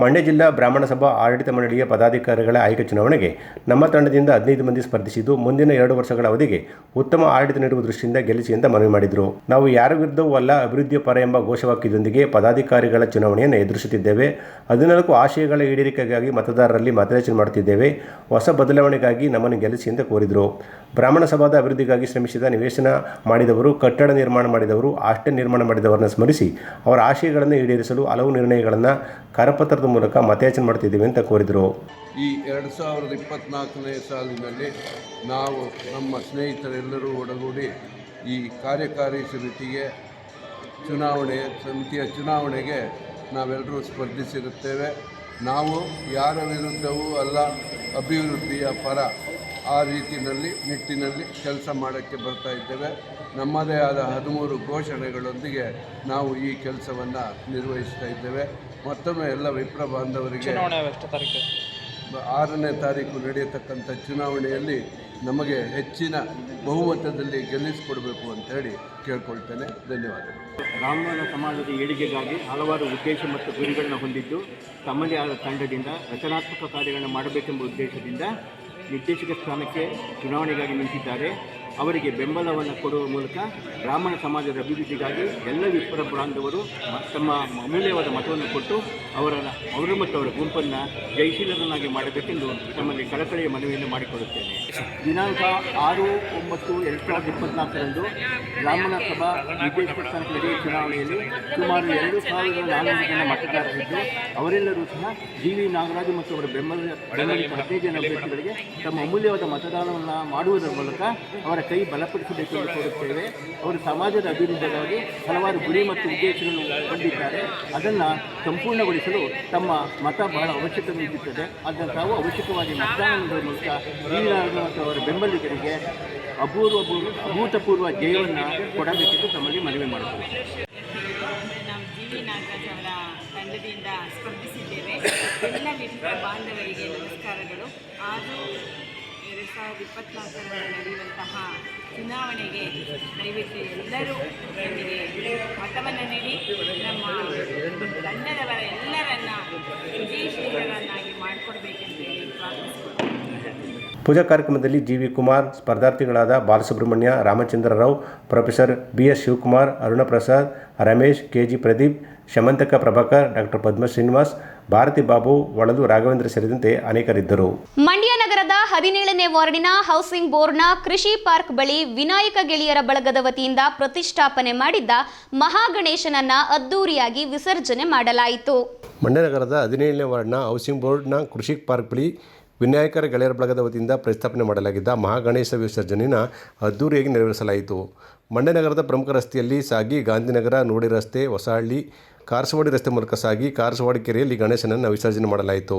ಮಂಡ್ಯ ಜಿಲ್ಲಾ ಬ್ರಾಹ್ಮಣ ಸಭಾ ಆಡಳಿತ ಮಂಡಳಿಯ ಪದಾಧಿಕಾರಿಗಳ ಆಯ್ಕೆ ಚುನಾವಣೆಗೆ ನಮ್ಮ ತಂಡದಿಂದ ಹದಿನೈದು ಮಂದಿ ಸ್ಪರ್ಧಿಸಿದ್ದು ಮುಂದಿನ ಎರಡು ವರ್ಷಗಳ ಅವಧಿಗೆ ಉತ್ತಮ ಆಡಳಿತ ನೀಡುವ ದೃಷ್ಟಿಯಿಂದ ಗೆಲ್ಲಿಸಿ ಅಂತ ಮನವಿ ಮಾಡಿದರು. ನಾವು ಯಾರ ವಿರುದ್ಧವೂ ಅಲ್ಲ, ಅಭಿವೃದ್ಧಿಯ ಪರ ಎಂಬ ಘೋಷವಾಕ್ಯದೊಂದಿಗೆ ಪದಾಧಿಕಾರಿಗಳ ಚುನಾವಣೆಯನ್ನು ಎದುರಿಸುತ್ತಿದ್ದೇವೆ. ಹದಿನಾಲ್ಕು ಆಶಯಗಳ ಈಡೇರಿಕೆಗಾಗಿ ಮತದಾರರಲ್ಲಿ ಮತಯಾಚನೆ ಮಾಡುತ್ತಿದ್ದೇವೆ. ಹೊಸ ಬದಲಾವಣೆಗಾಗಿ ನಮ್ಮನ್ನು ಗೆಲ್ಲಿಸಿ ಅಂತ ಕೋರಿದರು. ಬ್ರಾಹ್ಮಣ ಸಭಾದ ಅಭಿವೃದ್ಧಿಗಾಗಿ ಶ್ರಮಿಸಿದ ನಿವೇಶನ ಮಾಡಿದವರು, ಕಟ್ಟಡ ನಿರ್ಮಾಣ ಮಾಡಿದವರು ಹಾಸ್ಟೆಲ್ ನಿರ್ಮಾಣ ಮಾಡಿದವರನ್ನು ಸ್ಮರಿಸಿ ಅವರ ಆಶಯಗಳನ್ನು ಈಡೇರಿಸಲು ಹಲವು ನಿರ್ಣಯಗಳನ್ನು ಕರಪತ್ರದ ಮೂಲಕ ಮತಯಾಚನೆ ಮಾಡ್ತಿದ್ದೀವಿ ಅಂತ ಕೋರಿದರು. ಈ ಎರಡು ಸಾವಿರದ ಇಪ್ಪತ್ತ್ನಾಲ್ಕನೇ ಸಾಲಿನಲ್ಲಿ ನಾವು ನಮ್ಮ ಸ್ನೇಹಿತರೆಲ್ಲರೂ ಒಡಗೂಡಿ ಈ ಕಾರ್ಯಕಾರಿ ಸಮಿತಿಗೆ ಚುನಾವಣೆ, ಸಮಿತಿಯ ಚುನಾವಣೆಗೆ ನಾವೆಲ್ಲರೂ ಸ್ಪರ್ಧಿಸಿರುತ್ತೇವೆ. ನಾವು ಯಾರ ವಿರುದ್ಧವೂ ಅಲ್ಲ, ಅಭಿವೃದ್ಧಿಯ ಪರ ಆ ರೀತಿಯಲ್ಲಿ ನಿಟ್ಟಿನಲ್ಲಿ ಕೆಲಸ ಮಾಡೋಕ್ಕೆ ಬರ್ತಾ ಇದ್ದೇವೆ. ನಮ್ಮದೇ ಆದ ಹದಿಮೂರು ಘೋಷಣೆಗಳೊಂದಿಗೆ ನಾವು ಈ ಕೆಲಸವನ್ನು ನಿರ್ವಹಿಸ್ತಾ ಇದ್ದೇವೆ. ಮತ್ತೊಮ್ಮೆ ಎಲ್ಲ ವಿಪ್ರ ಬಾಂಧವರಿಗೆ ಆರನೇ ತಾರೀಕು ನಡೆಯತಕ್ಕಂಥ ಚುನಾವಣೆಯಲ್ಲಿ ನಮಗೆ ಹೆಚ್ಚಿನ ಬಹುಮತದಲ್ಲಿ ಗೆಲ್ಲಿಸಿಕೊಡಬೇಕು ಅಂತ ಹೇಳಿ ಕೇಳ್ಕೊಳ್ತೇನೆ. ಧನ್ಯವಾದಗಳು. ರಾಮಾಯಣ ಸಮಾಜದ ಏಳಿಗೆಗಾಗಿ ಹಲವಾರು ಉದ್ದೇಶ ಮತ್ತು ಗುರಿಗಳನ್ನು ಹೊಂದಿದ್ದು ತಮ್ಮದೇ ಆದ ತಂಡದಿಂದ ರಚನಾತ್ಮಕ ಕಾರ್ಯಗಳನ್ನು ಮಾಡಬೇಕೆಂಬ ಉದ್ದೇಶದಿಂದ ನಿರ್ದೇಶಕ ಸ್ಥಾನಕ್ಕೆ ಚುನಾವಣೆಗಾಗಿ ನಿಂತಿದ್ದಾರೆ. ಅವರಿಗೆ ಬೆಂಬಲವನ್ನು ಕೊಡುವ ಮೂಲಕ ಬ್ರಾಹ್ಮಣ ಸಮಾಜದ ಅಭಿವೃದ್ಧಿಗಾಗಿ ಎಲ್ಲ ವಿಪ್ರ ಬಾಂಧವರು ತಮ್ಮ ಅಮೂಲ್ಯವಾದ ಮತವನ್ನು ಕೊಟ್ಟು ಅವರ ಅವರು ಮತ್ತು ಅವರ ಗುಂಪನ್ನು ಜಯಶೀಲರನ್ನಾಗಿ ಮಾಡಬೇಕೆಂದು ತಮ್ಮಲ್ಲಿ ಕಳಕಳಿಯ ಮನವಿಯನ್ನು ಮಾಡಿಕೊಡುತ್ತೇನೆ ದಿನಾಂಕ ಆರು ಒಂಬತ್ತು ಎರಡು ಸಾವಿರದ ಇಪ್ಪತ್ನಾಲ್ಕರಂದು ಬ್ರಾಹ್ಮಣ ಸಭಾ ವಿಜಯಪುರ ಚುನಾವಣೆಯಲ್ಲಿ ಸುಮಾರು ಎರಡು ಸಾವಿರದ ನಾಲ್ಕು ಜನ ಮತದಾರರಿದ್ದು, ಅವರೆಲ್ಲರೂ ಸಹ ಜಿ ವಿ ನಾಗರಾಜು ಮತ್ತು ಅವರ ಬೆಂಬಲ ಬೆಂಬಲಿತ ಹದಿನೈದು ಜನ ಅಭ್ಯರ್ಥಿಗಳಿಗೆ ತಮ್ಮ ಅಮೂಲ್ಯವಾದ ಮತದಾನವನ್ನು ಮಾಡುವುದರ ಮೂಲಕ ಅವರ ಕೈ ಬಲಪಡಿಸಬೇಕು ಎಂದು ಕೋರುತ್ತೇವೆ ಅವರು ಸಮಾಜದ ಅಭಿವೃದ್ಧಿಗಾಗಿ ಹಲವಾರು ಗುರಿ ಮತ್ತು ಉದ್ದೇಶಗಳನ್ನು ಹೊಂದಿದ್ದಾರೆ. ಅದನ್ನು ಸಂಪೂರ್ಣಗೊಳಿಸಲು ತಮ್ಮ ಮತ ಬಹಳ ಅವಶ್ಯಕವಾಗಿರುತ್ತದೆ ಅದನ್ನು ತಾವು ಅವಶ್ಯಕವಾಗಿ ಮತದಾನ ನೀಡುವ ಮೂಲಕ ಅವರ ಬೆಂಬಲಿಗರಿಗೆ ಅಪೂರ್ವ ಅಭೂತಪೂರ್ವ ಜಯವನ್ನು ಕೊಡಬೇಕೆಂದು ತಮ್ಮಲ್ಲಿ ಮನವಿ ಮಾಡುತ್ತೇವೆ ತಂಡದಿಂದ ಸ್ಪರ್ಧಿಸಿದ್ದೇವೆ. ಎಲ್ಲ ಮಿತ್ರ ಬಾಂಧವರಿಗೆ ನಮಸ್ಕಾರಗಳು. ಆರು ಎರಡು ಸಾವಿರದ ಇಪ್ಪತ್ನಾಲ್ಕರಲ್ಲಿ ನಡೆಯುವಂತಹ ಚುನಾವಣೆಗೆ ದಯವಿಟ್ಟು ಎಲ್ಲರೂ ನಮಗೆ ಮತವನ್ನು ನೀಡಿ ನಮ್ಮ ತಂಡದವರ ಎಲ್ಲರನ್ನ ವಿಜಯಶೀಲರನ್ನಾಗಿ ಮಾಡಿಕೊಡ್ಬೇಕೆಂದು ಹೇಳಿ ಪೂಜಾ ಕಾರ್ಯಕ್ರಮದಲ್ಲಿ G V Kumar ಸ್ಪರ್ಧಾರ್ಥಿಗಳಾದ Balasubrahmanya Ramachandra Rao professor B S Shivakumar Aruna Prasad Ramesh K G Pradeep Shamanthaka Prabhakar doctor Padma Srinivas Bharathi Babu Olalu Raghavendra ಸೇರಿದಂತೆ ಅನೇಕರಿದ್ದರು. ಮಂಡ್ಯ ನಗರದ ಹದಿನೇಳನೇ ವಾರ್ಡಿನ ಹೌಸಿಂಗ್ ಬೋರ್ಡ್ನ ಕೃಷಿ ಪಾರ್ಕ್ ಬಳಿ ವಿನಾಯಕ ಗೆಳೆಯರ ಬಳಗದ ವತಿಯಿಂದ ಪ್ರತಿಷ್ಠಾಪನೆ ಮಾಡಿದ್ದ ಮಹಾಗಣೇಶನನ್ನ ಅದ್ದೂರಿಯಾಗಿ ವಿಸರ್ಜನೆ ಮಾಡಲಾಯಿತು. ಮಂಡ್ಯ ನಗರದ ಹದಿನೇಳನೇ ವಾರ್ಡ್ನ ಹೌಸಿಂಗ್ ಬೋರ್ಡ್ನ ಕೃಷಿ ಪಾರ್ಕ್ ಬಳಿ ವಿನಾಯಕರ ಗೆಳೆಯರ ಬಳಗದ ವತಿಯಿಂದ ಪ್ರತಿಷ್ಠಾಪನೆ ಮಾಡಲಾಗಿದ್ದ ಮಹಾಗಣೇಶ ವಿಸರ್ಜನೆಯನ್ನು ಅದ್ದೂರಿಯಾಗಿ ನೆರವೇರಿಸಲಾಯಿತು. ಮಂಡ್ಯ ನಗರದ ಪ್ರಮುಖ ರಸ್ತೆಯಲ್ಲಿ ಸಾಗಿ ಗಾಂಧಿನಗರ, ನೋಡಿ ರಸ್ತೆ ಹೊಸಹಳ್ಳಿ ಕಾರಸವಾಡಿ ರಸ್ತೆ ಮೂಲಕ ಸಾಗಿ ಕಾರಸವಾಡಿ ಕೆರೆಯಲ್ಲಿ ಗಣೇಶನನ್ನು ವಿಸರ್ಜನೆ ಮಾಡಲಾಯಿತು.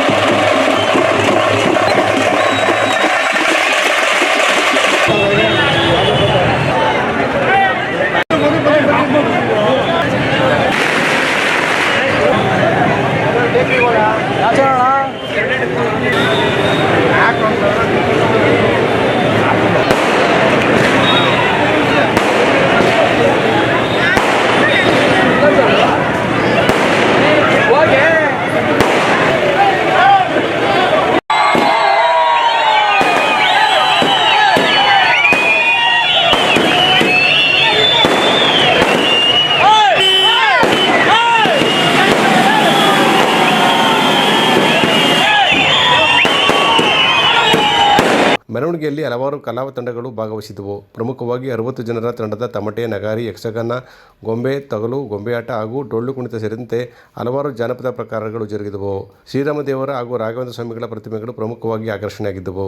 ಮೆರವಣಿಗೆಯಲ್ಲಿ ಹಲವಾರು ಕಲಾ ತಂಡಗಳು ಭಾಗವಹಿಸಿದವು. ಪ್ರಮುಖವಾಗಿ ಅರವತ್ತು ಜನರ ತಂಡದ ತಮಟೆ, ನಗಾರಿ, ಯಕ್ಷಗಾನ, ಗೊಂಬೆ, ತಗಲು, ಗೊಂಬೆಯಾಟ ಹಾಗೂ ಡೊಳ್ಳು ಕುಣಿತ ಸೇರಿದಂತೆ ಹಲವಾರು ಜಾನಪದ ಪ್ರಕಾರಗಳು ಜರುಗಿದವು. ಶ್ರೀರಾಮದೇವರ ಹಾಗೂ ರಾಘವೇಂದ್ರ ಸ್ವಾಮಿಗಳ ಪ್ರತಿಮೆಗಳು ಪ್ರಮುಖವಾಗಿ ಆಕರ್ಷಣೆಯಾಗಿದ್ದವು.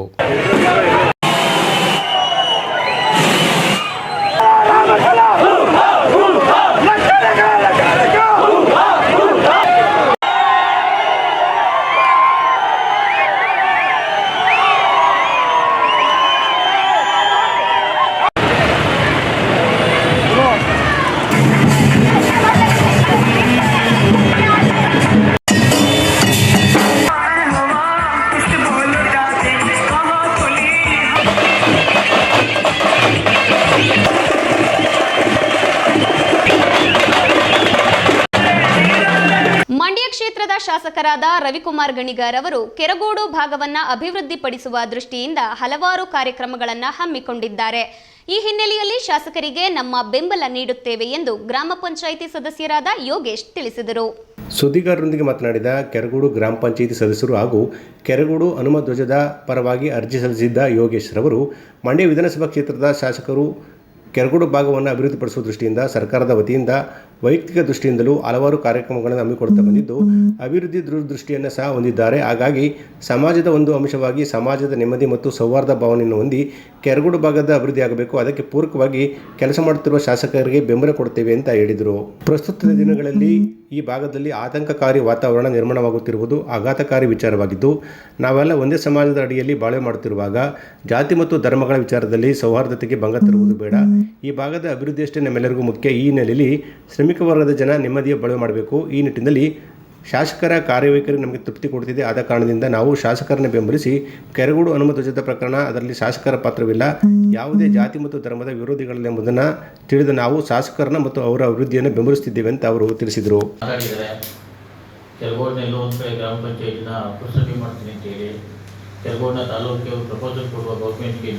ಶಾಸಕರಾದ ರವಿಕುಮಾರ್ ಗಣಿಗಾರ್ ಅವರು ಕೆರಗೋಡು ಭಾಗವನ್ನ ಅಭಿವೃದ್ಧಿಪಡಿಸುವ ದೃಷ್ಟಿಯಿಂದ ಹಲವಾರು ಕಾರ್ಯಕ್ರಮಗಳನ್ನು ಹಮ್ಮಿಕೊಂಡಿದ್ದಾರೆ. ಈ ಹಿನ್ನೆಲೆಯಲ್ಲಿ ಶಾಸಕರಿಗೆ ನಮ್ಮ ಬೆಂಬಲ ನೀಡುತ್ತೇವೆ ಎಂದು ಗ್ರಾಮ ಪಂಚಾಯಿತಿ ಸದಸ್ಯರಾದ ಯೋಗೇಶ್ ತಿಳಿಸಿದರು. ಸುದ್ದಿಗಾರರೊಂದಿಗೆ ಮಾತನಾಡಿದ ಕೆರಗೋಡು ಗ್ರಾಮ ಪಂಚಾಯಿತಿ ಸದಸ್ಯರು ಹಾಗೂ ಕೆರಗೋಡು ಹನುಮ ಧ್ವಜದ ಪರವಾಗಿ ಅರ್ಜಿ ಸಲ್ಲಿಸಿದ್ದ ಯೋಗೇಶ್ ರವರು ಮಂಡ್ಯ ವಿಧಾನಸಭಾ ಕ್ಷೇತ್ರದ ಶಾಸಕರು ಕೆರಗೋಡು ಭಾಗವನ್ನು ಅಭಿವೃದ್ಧಿಪಡಿಸುವ ದೃಷ್ಟಿಯಿಂದ ಸರ್ಕಾರದ ವತಿಯಿಂದ ವೈಯಕ್ತಿಕ ದೃಷ್ಟಿಯಿಂದಲೂ ಹಲವಾರು ಕಾರ್ಯಕ್ರಮಗಳನ್ನು ಹಮ್ಮಿಕೊಡ್ತಾ ಬಂದಿದ್ದು, ಅಭಿವೃದ್ಧಿ ದೂರದೃಷ್ಟಿಯನ್ನು ಸಹ ಹೊಂದಿದ್ದಾರೆ. ಹಾಗಾಗಿ ಸಮಾಜದ ಒಂದು ಅಂಶವಾಗಿ ಸಮಾಜದ ನೆಮ್ಮದಿ ಮತ್ತು ಸೌಹಾರ್ದ ಭಾವನೆಯನ್ನು ಹೊಂದಿ ಕೆರಗೋಡು ಭಾಗದ ಅಭಿವೃದ್ಧಿ ಆಗಬೇಕು. ಅದಕ್ಕೆ ಪೂರಕವಾಗಿ ಕೆಲಸ ಮಾಡುತ್ತಿರುವ ಶಾಸಕರಿಗೆ ಬೆಂಬಲ ಕೊಡ್ತೇವೆ ಅಂತ ಹೇಳಿದರು. ಪ್ರಸ್ತುತ ದಿನಗಳಲ್ಲಿ ಈ ಭಾಗದಲ್ಲಿ ಆತಂಕಕಾರಿ ವಾತಾವರಣ ನಿರ್ಮಾಣವಾಗುತ್ತಿರುವುದು ಆಘಾತಕಾರಿ ವಿಚಾರವಾಗಿದ್ದು, ನಾವೆಲ್ಲ ಒಂದೇ ಸಮಾಜದ ಅಡಿಯಲ್ಲಿ ಬಾಳೆ ಮಾಡುತ್ತಿರುವಾಗ ಜಾತಿ ಮತ್ತು ಧರ್ಮಗಳ ವಿಚಾರದಲ್ಲಿ ಸೌಹಾರ್ದತೆಗೆ ಭಂಗ ತರುವುದು ಬೇಡ. ಈ ಭಾಗದ ಅಭಿವೃದ್ಧಿಯಷ್ಟೇ ನಮ್ಮೆಲ್ಲರಿಗೂ ಮುಖ್ಯ. ಈ ಹಿನ್ನೆಲೆಯಲ್ಲಿ ಶ್ರಮಿಕ ವರ್ಗದ ಜನ ನೆಮ್ಮದಿಯ ಬಳಕೆ ಮಾಡಬೇಕು. ಈ ನಿಟ್ಟಿನಲ್ಲಿ ಶಾಸಕರ ಕಾರ್ಯವೈಖರಿ ನಮಗೆ ತೃಪ್ತಿ ಕೊಡ್ತಿದೆ. ಆದ ಕಾರಣದಿಂದ ನಾವು ಶಾಸಕರನ್ನ ಬೆಂಬಲಿಸಿ ಕೆರಗೋಡು ಹನುಮಧ್ವಜದ ಪ್ರಕರಣ ಅದರಲ್ಲಿ ಶಾಸಕರ ಪಾತ್ರವಿಲ್ಲ. ಯಾವುದೇ ಜಾತಿ ಮತ್ತು ಧರ್ಮದ ವಿರೋಧಿಗಳಲ್ಲ ಎಂಬುದನ್ನು ತಿಳಿದು ನಾವು ಶಾಸಕರನ್ನ ಮತ್ತು ಅವರ ಅಭಿವೃದ್ಧಿಯನ್ನು ಬೆಂಬಲಿಸುತ್ತಿದ್ದೇವೆ ಅಂತ ಅವರು ತಿಳಿಸಿದರು. ಕೊಡುವ ಗೌರ್ಮೆಂಟ್ಗೆ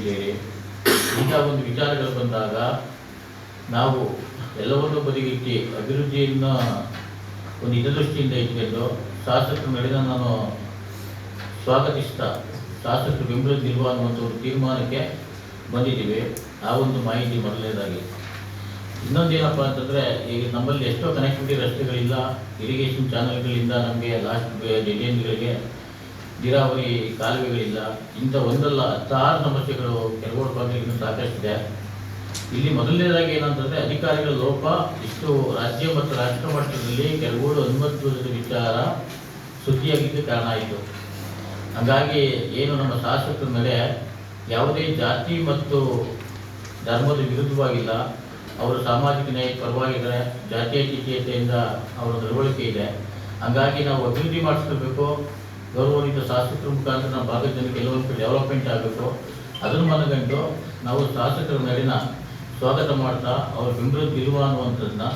ಇಂಥ ಒಂದು ವಿಚಾರಗಳು ಬಂದಾಗ ನಾವು ಎಲ್ಲವನ್ನೂ ಬದಿಗಿಟ್ಟು ಅಭಿವೃದ್ಧಿಯನ್ನು ಒಂದು ಹಿತದೃಷ್ಟಿಯಿಂದ ಇಟ್ಕೊಂಡು ಶಾಸಕರ ನಡೆದ ನಾನು ಸ್ವಾಗತಿಸ್ತಾ, ಶಾಸಕರು ಬೆಂಬಲಿಸಿರುವ ಅನ್ನುವಂಥ ಒಂದು ತೀರ್ಮಾನಕ್ಕೆ ಬಂದಿದ್ದೀವಿ. ಆ ಒಂದು ಮಾಹಿತಿ ಮೊದಲನೇದಾಗಿ. ಇನ್ನೊಂದೇನಪ್ಪ ಅಂತಂದರೆ, ಈಗ ನಮ್ಮಲ್ಲಿ ಎಷ್ಟೋ ಕನೆಕ್ಟಿವಿಟಿ ರಸ್ತೆಗಳಿಲ್ಲ ಇರಿಗೇಷನ್ ಚಾನಲ್ಗಳಿಂದ ನಮಗೆ ಲಾಸ್ಟ್ ಡಿಜೈನ್ಗಳಿಗೆ ನೀರಾವರಿ ಕಾಲುವೆಗಳಿಲ್ಲ. ಇಂಥ ಒಂದಲ್ಲ, ಹತ್ತಾರು ಸಮಸ್ಯೆಗಳು ಕೆಲವು ಭಾಗದಲ್ಲಿ ಸಾಕಷ್ಟಿದೆ. ಇಲ್ಲಿ ಮೊದಲನೇದಾಗಿ ಏನಂತಂದರೆ ಅಧಿಕಾರಿಗಳ ಲೋಪ, ಇಷ್ಟು ರಾಜ್ಯ ಮತ್ತು ರಾಷ್ಟ್ರ ಮಟ್ಟದಲ್ಲಿ ಕೆಲವು ಅನುಮತಿಸಿದ ವಿಚಾರ ಸುದ್ದಿಯಾಗಿದ್ದು ಕಾರಣ ಆಯಿತು ಹಾಗಾಗಿ ಏನು ನಮ್ಮ ಶಾಸಕರ ಮೇಲೆ ಯಾವುದೇ ಜಾತಿ ಮತ್ತು ಧರ್ಮದ ವಿರುದ್ಧವಾಗಿಲ್ಲ. ಅವರು ಸಾಮಾಜಿಕ ನ್ಯಾಯ ಪರವಾಗಿದ್ದಾರೆ ಜಾತ್ಯತೀತತೆಯಿಂದ ಅವರ ನಡವಳಿಕೆ ಇದೆ. ಹಾಗಾಗಿ ನಾವು ಅಭಿವೃದ್ಧಿ ಮಾಡಿಸ್ಕೋಬೇಕು ಗೌರವಾನ್ವಿತ ಶಾಸಕರ ಮುಖಾಂತರ ನಮ್ಮ ಭಾಗದ ಜನಕ್ಕೆ ಕೆಲವೊಂದು ಡೆವಲಪ್ಮೆಂಟ್ ಆಗಬೇಕು. ಅದನ್ನು ಮನಗಂಡು ನಾವು ಶಾಸಕರ ಮೇಲಿನ ಸ್ವಾಗತ ಮಾಡ್ತಾ ಅವ್ರ ಬೆಂಬಲಕ್ಕಿರುವ ಅನ್ನುವಂಥದ್ದನ್ನ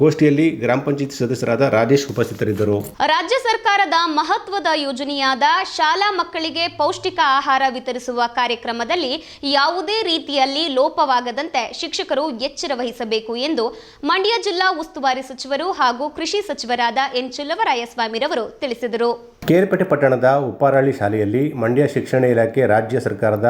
ಗೋಷ್ಠಿಯಲ್ಲಿ ಗ್ರಾಮ ಪಂಚಾಯತ್ ಸದಸ್ಯರಾದ ರಾಜೇಶ್ ಉಪಸ್ಥಿತರಿದ್ದರು. ರಾಜ್ಯ ಸರ್ಕಾರದ ಮಹತ್ವದ ಯೋಜನೆಯಾದ ಶಾಲಾ ಮಕ್ಕಳಿಗೆ ಪೌಷ್ಟಿಕ ಆಹಾರ ವಿತರಿಸುವ ಕಾರ್ಯಕ್ರಮದಲ್ಲಿ ಯಾವುದೇ ರೀತಿಯಲ್ಲಿ ಲೋಪವಾಗದಂತೆ ಶಿಕ್ಷಕರು ಎಚ್ಚರ ವಹಿಸಬೇಕು ಎಂದು ಮಂಡ್ಯ ಜಿಲ್ಲಾ ಉಸ್ತುವಾರಿ ಸಚಿವರು ಹಾಗೂ ಕೃಷಿ ಸಚಿವರಾದ ಎನ್ ಚಿಲ್ಲವರಾಯಸ್ವಾಮಿರವರು ತಿಳಿಸಿದರು. ಕೇರ್ಪೇಟೆ ಪಟ್ಟಣದ ಉಪ್ಪಾರಳ್ಳಿ ಶಾಲೆಯಲ್ಲಿ ಮಂಡ್ಯ ಶಿಕ್ಷಣ ಇಲಾಖೆ ರಾಜ್ಯ ಸರ್ಕಾರದ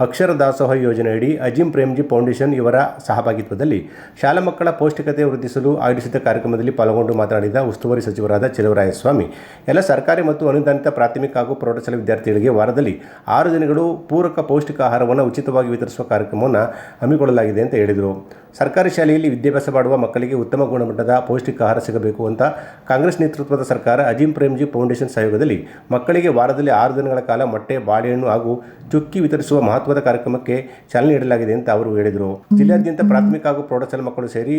ಅಕ್ಷರ ದಾಸೋಹ ಯೋಜನೆಯಡಿ ಅಜಿಂ ಪ್ರೇಮ್ಜಿ ಫೌಂಡೇಶನ್ ಇವರ ಸಹಭಾಗಿತ್ವದಲ್ಲಿ ಶಾಲಾ ಮಕ್ಕಳ ಪೌಷ್ಟಿಕತೆ ವೃದ್ಧಿಸಲು ಆಯೋಜಿಸಿದ ಕಾರ್ಯಕ್ರಮದಲ್ಲಿ ಪಾಲ್ಗೊಂಡು ಮಾತನಾಡಿದ ಉಸ್ತುವಾರಿ ಸಚಿವರಾದ ಚೆಲುವರಾಯಸ್ವಾಮಿ, ಎಲ್ಲ ಸರ್ಕಾರಿ ಮತ್ತು ಅನುದಾನಿತ ಪ್ರಾಥಮಿಕ ಹಾಗೂ ಪ್ರೌಢಶಾಲೆ ವಿದ್ಯಾರ್ಥಿಗಳಿಗೆ ವಾರದಲ್ಲಿ ಆರು ದಿನಗಳು ಪೂರಕ ಪೌಷ್ಟಿಕ ಆಹಾರವನ್ನು ಉಚಿತವಾಗಿ ವಿತರಿಸುವ ಕಾರ್ಯಕ್ರಮವನ್ನು ಹಮ್ಮಿಕೊಳ್ಳಲಾಗಿದೆ ಅಂತ ಹೇಳಿದರು. ಸರ್ಕಾರಿ ಶಾಲೆಯಲ್ಲಿ ವಿದ್ಯಾಭ್ಯಾಸ ಮಾಡುವ ಮಕ್ಕಳಿಗೆ ಉತ್ತಮ ಗುಣಮಟ್ಟದ ಪೌಷ್ಟಿಕ ಆಹಾರ ಸಿಗಬೇಕು ಅಂತ ಕಾಂಗ್ರೆಸ್ ನೇತೃತ್ವದ ಸರ್ಕಾರ ಅಜಿಂ ಪ್ರೇಮ್ಜಿ ಫೌಂಡೇಶನ್ ಸಹಯೋಗದಲ್ಲಿ ಮಕ್ಕಳಿಗೆ ವಾರದಲ್ಲಿ ಆರು ದಿನಗಳ ಕಾಲ ಮೊಟ್ಟೆ, ಬಾಳೆಹಣ್ಣು ಹಾಗೂ ಚುಕ್ಕಿ ವಿತರಿಸುವ ಮಹತ್ವದ ಕಾರ್ಯಕ್ರಮಕ್ಕೆ ಚಾಲನೆ ನೀಡಲಾಗಿದೆ ಅಂತ ಅವರು ಹೇಳಿದರು. ಜಿಲ್ಲಾದ್ಯಂತ ಪ್ರಾಥಮಿಕ ಹಾಗೂ ಪ್ರೌಢಶಾಲೆ ಮಕ್ಕಳು ಸೇರಿ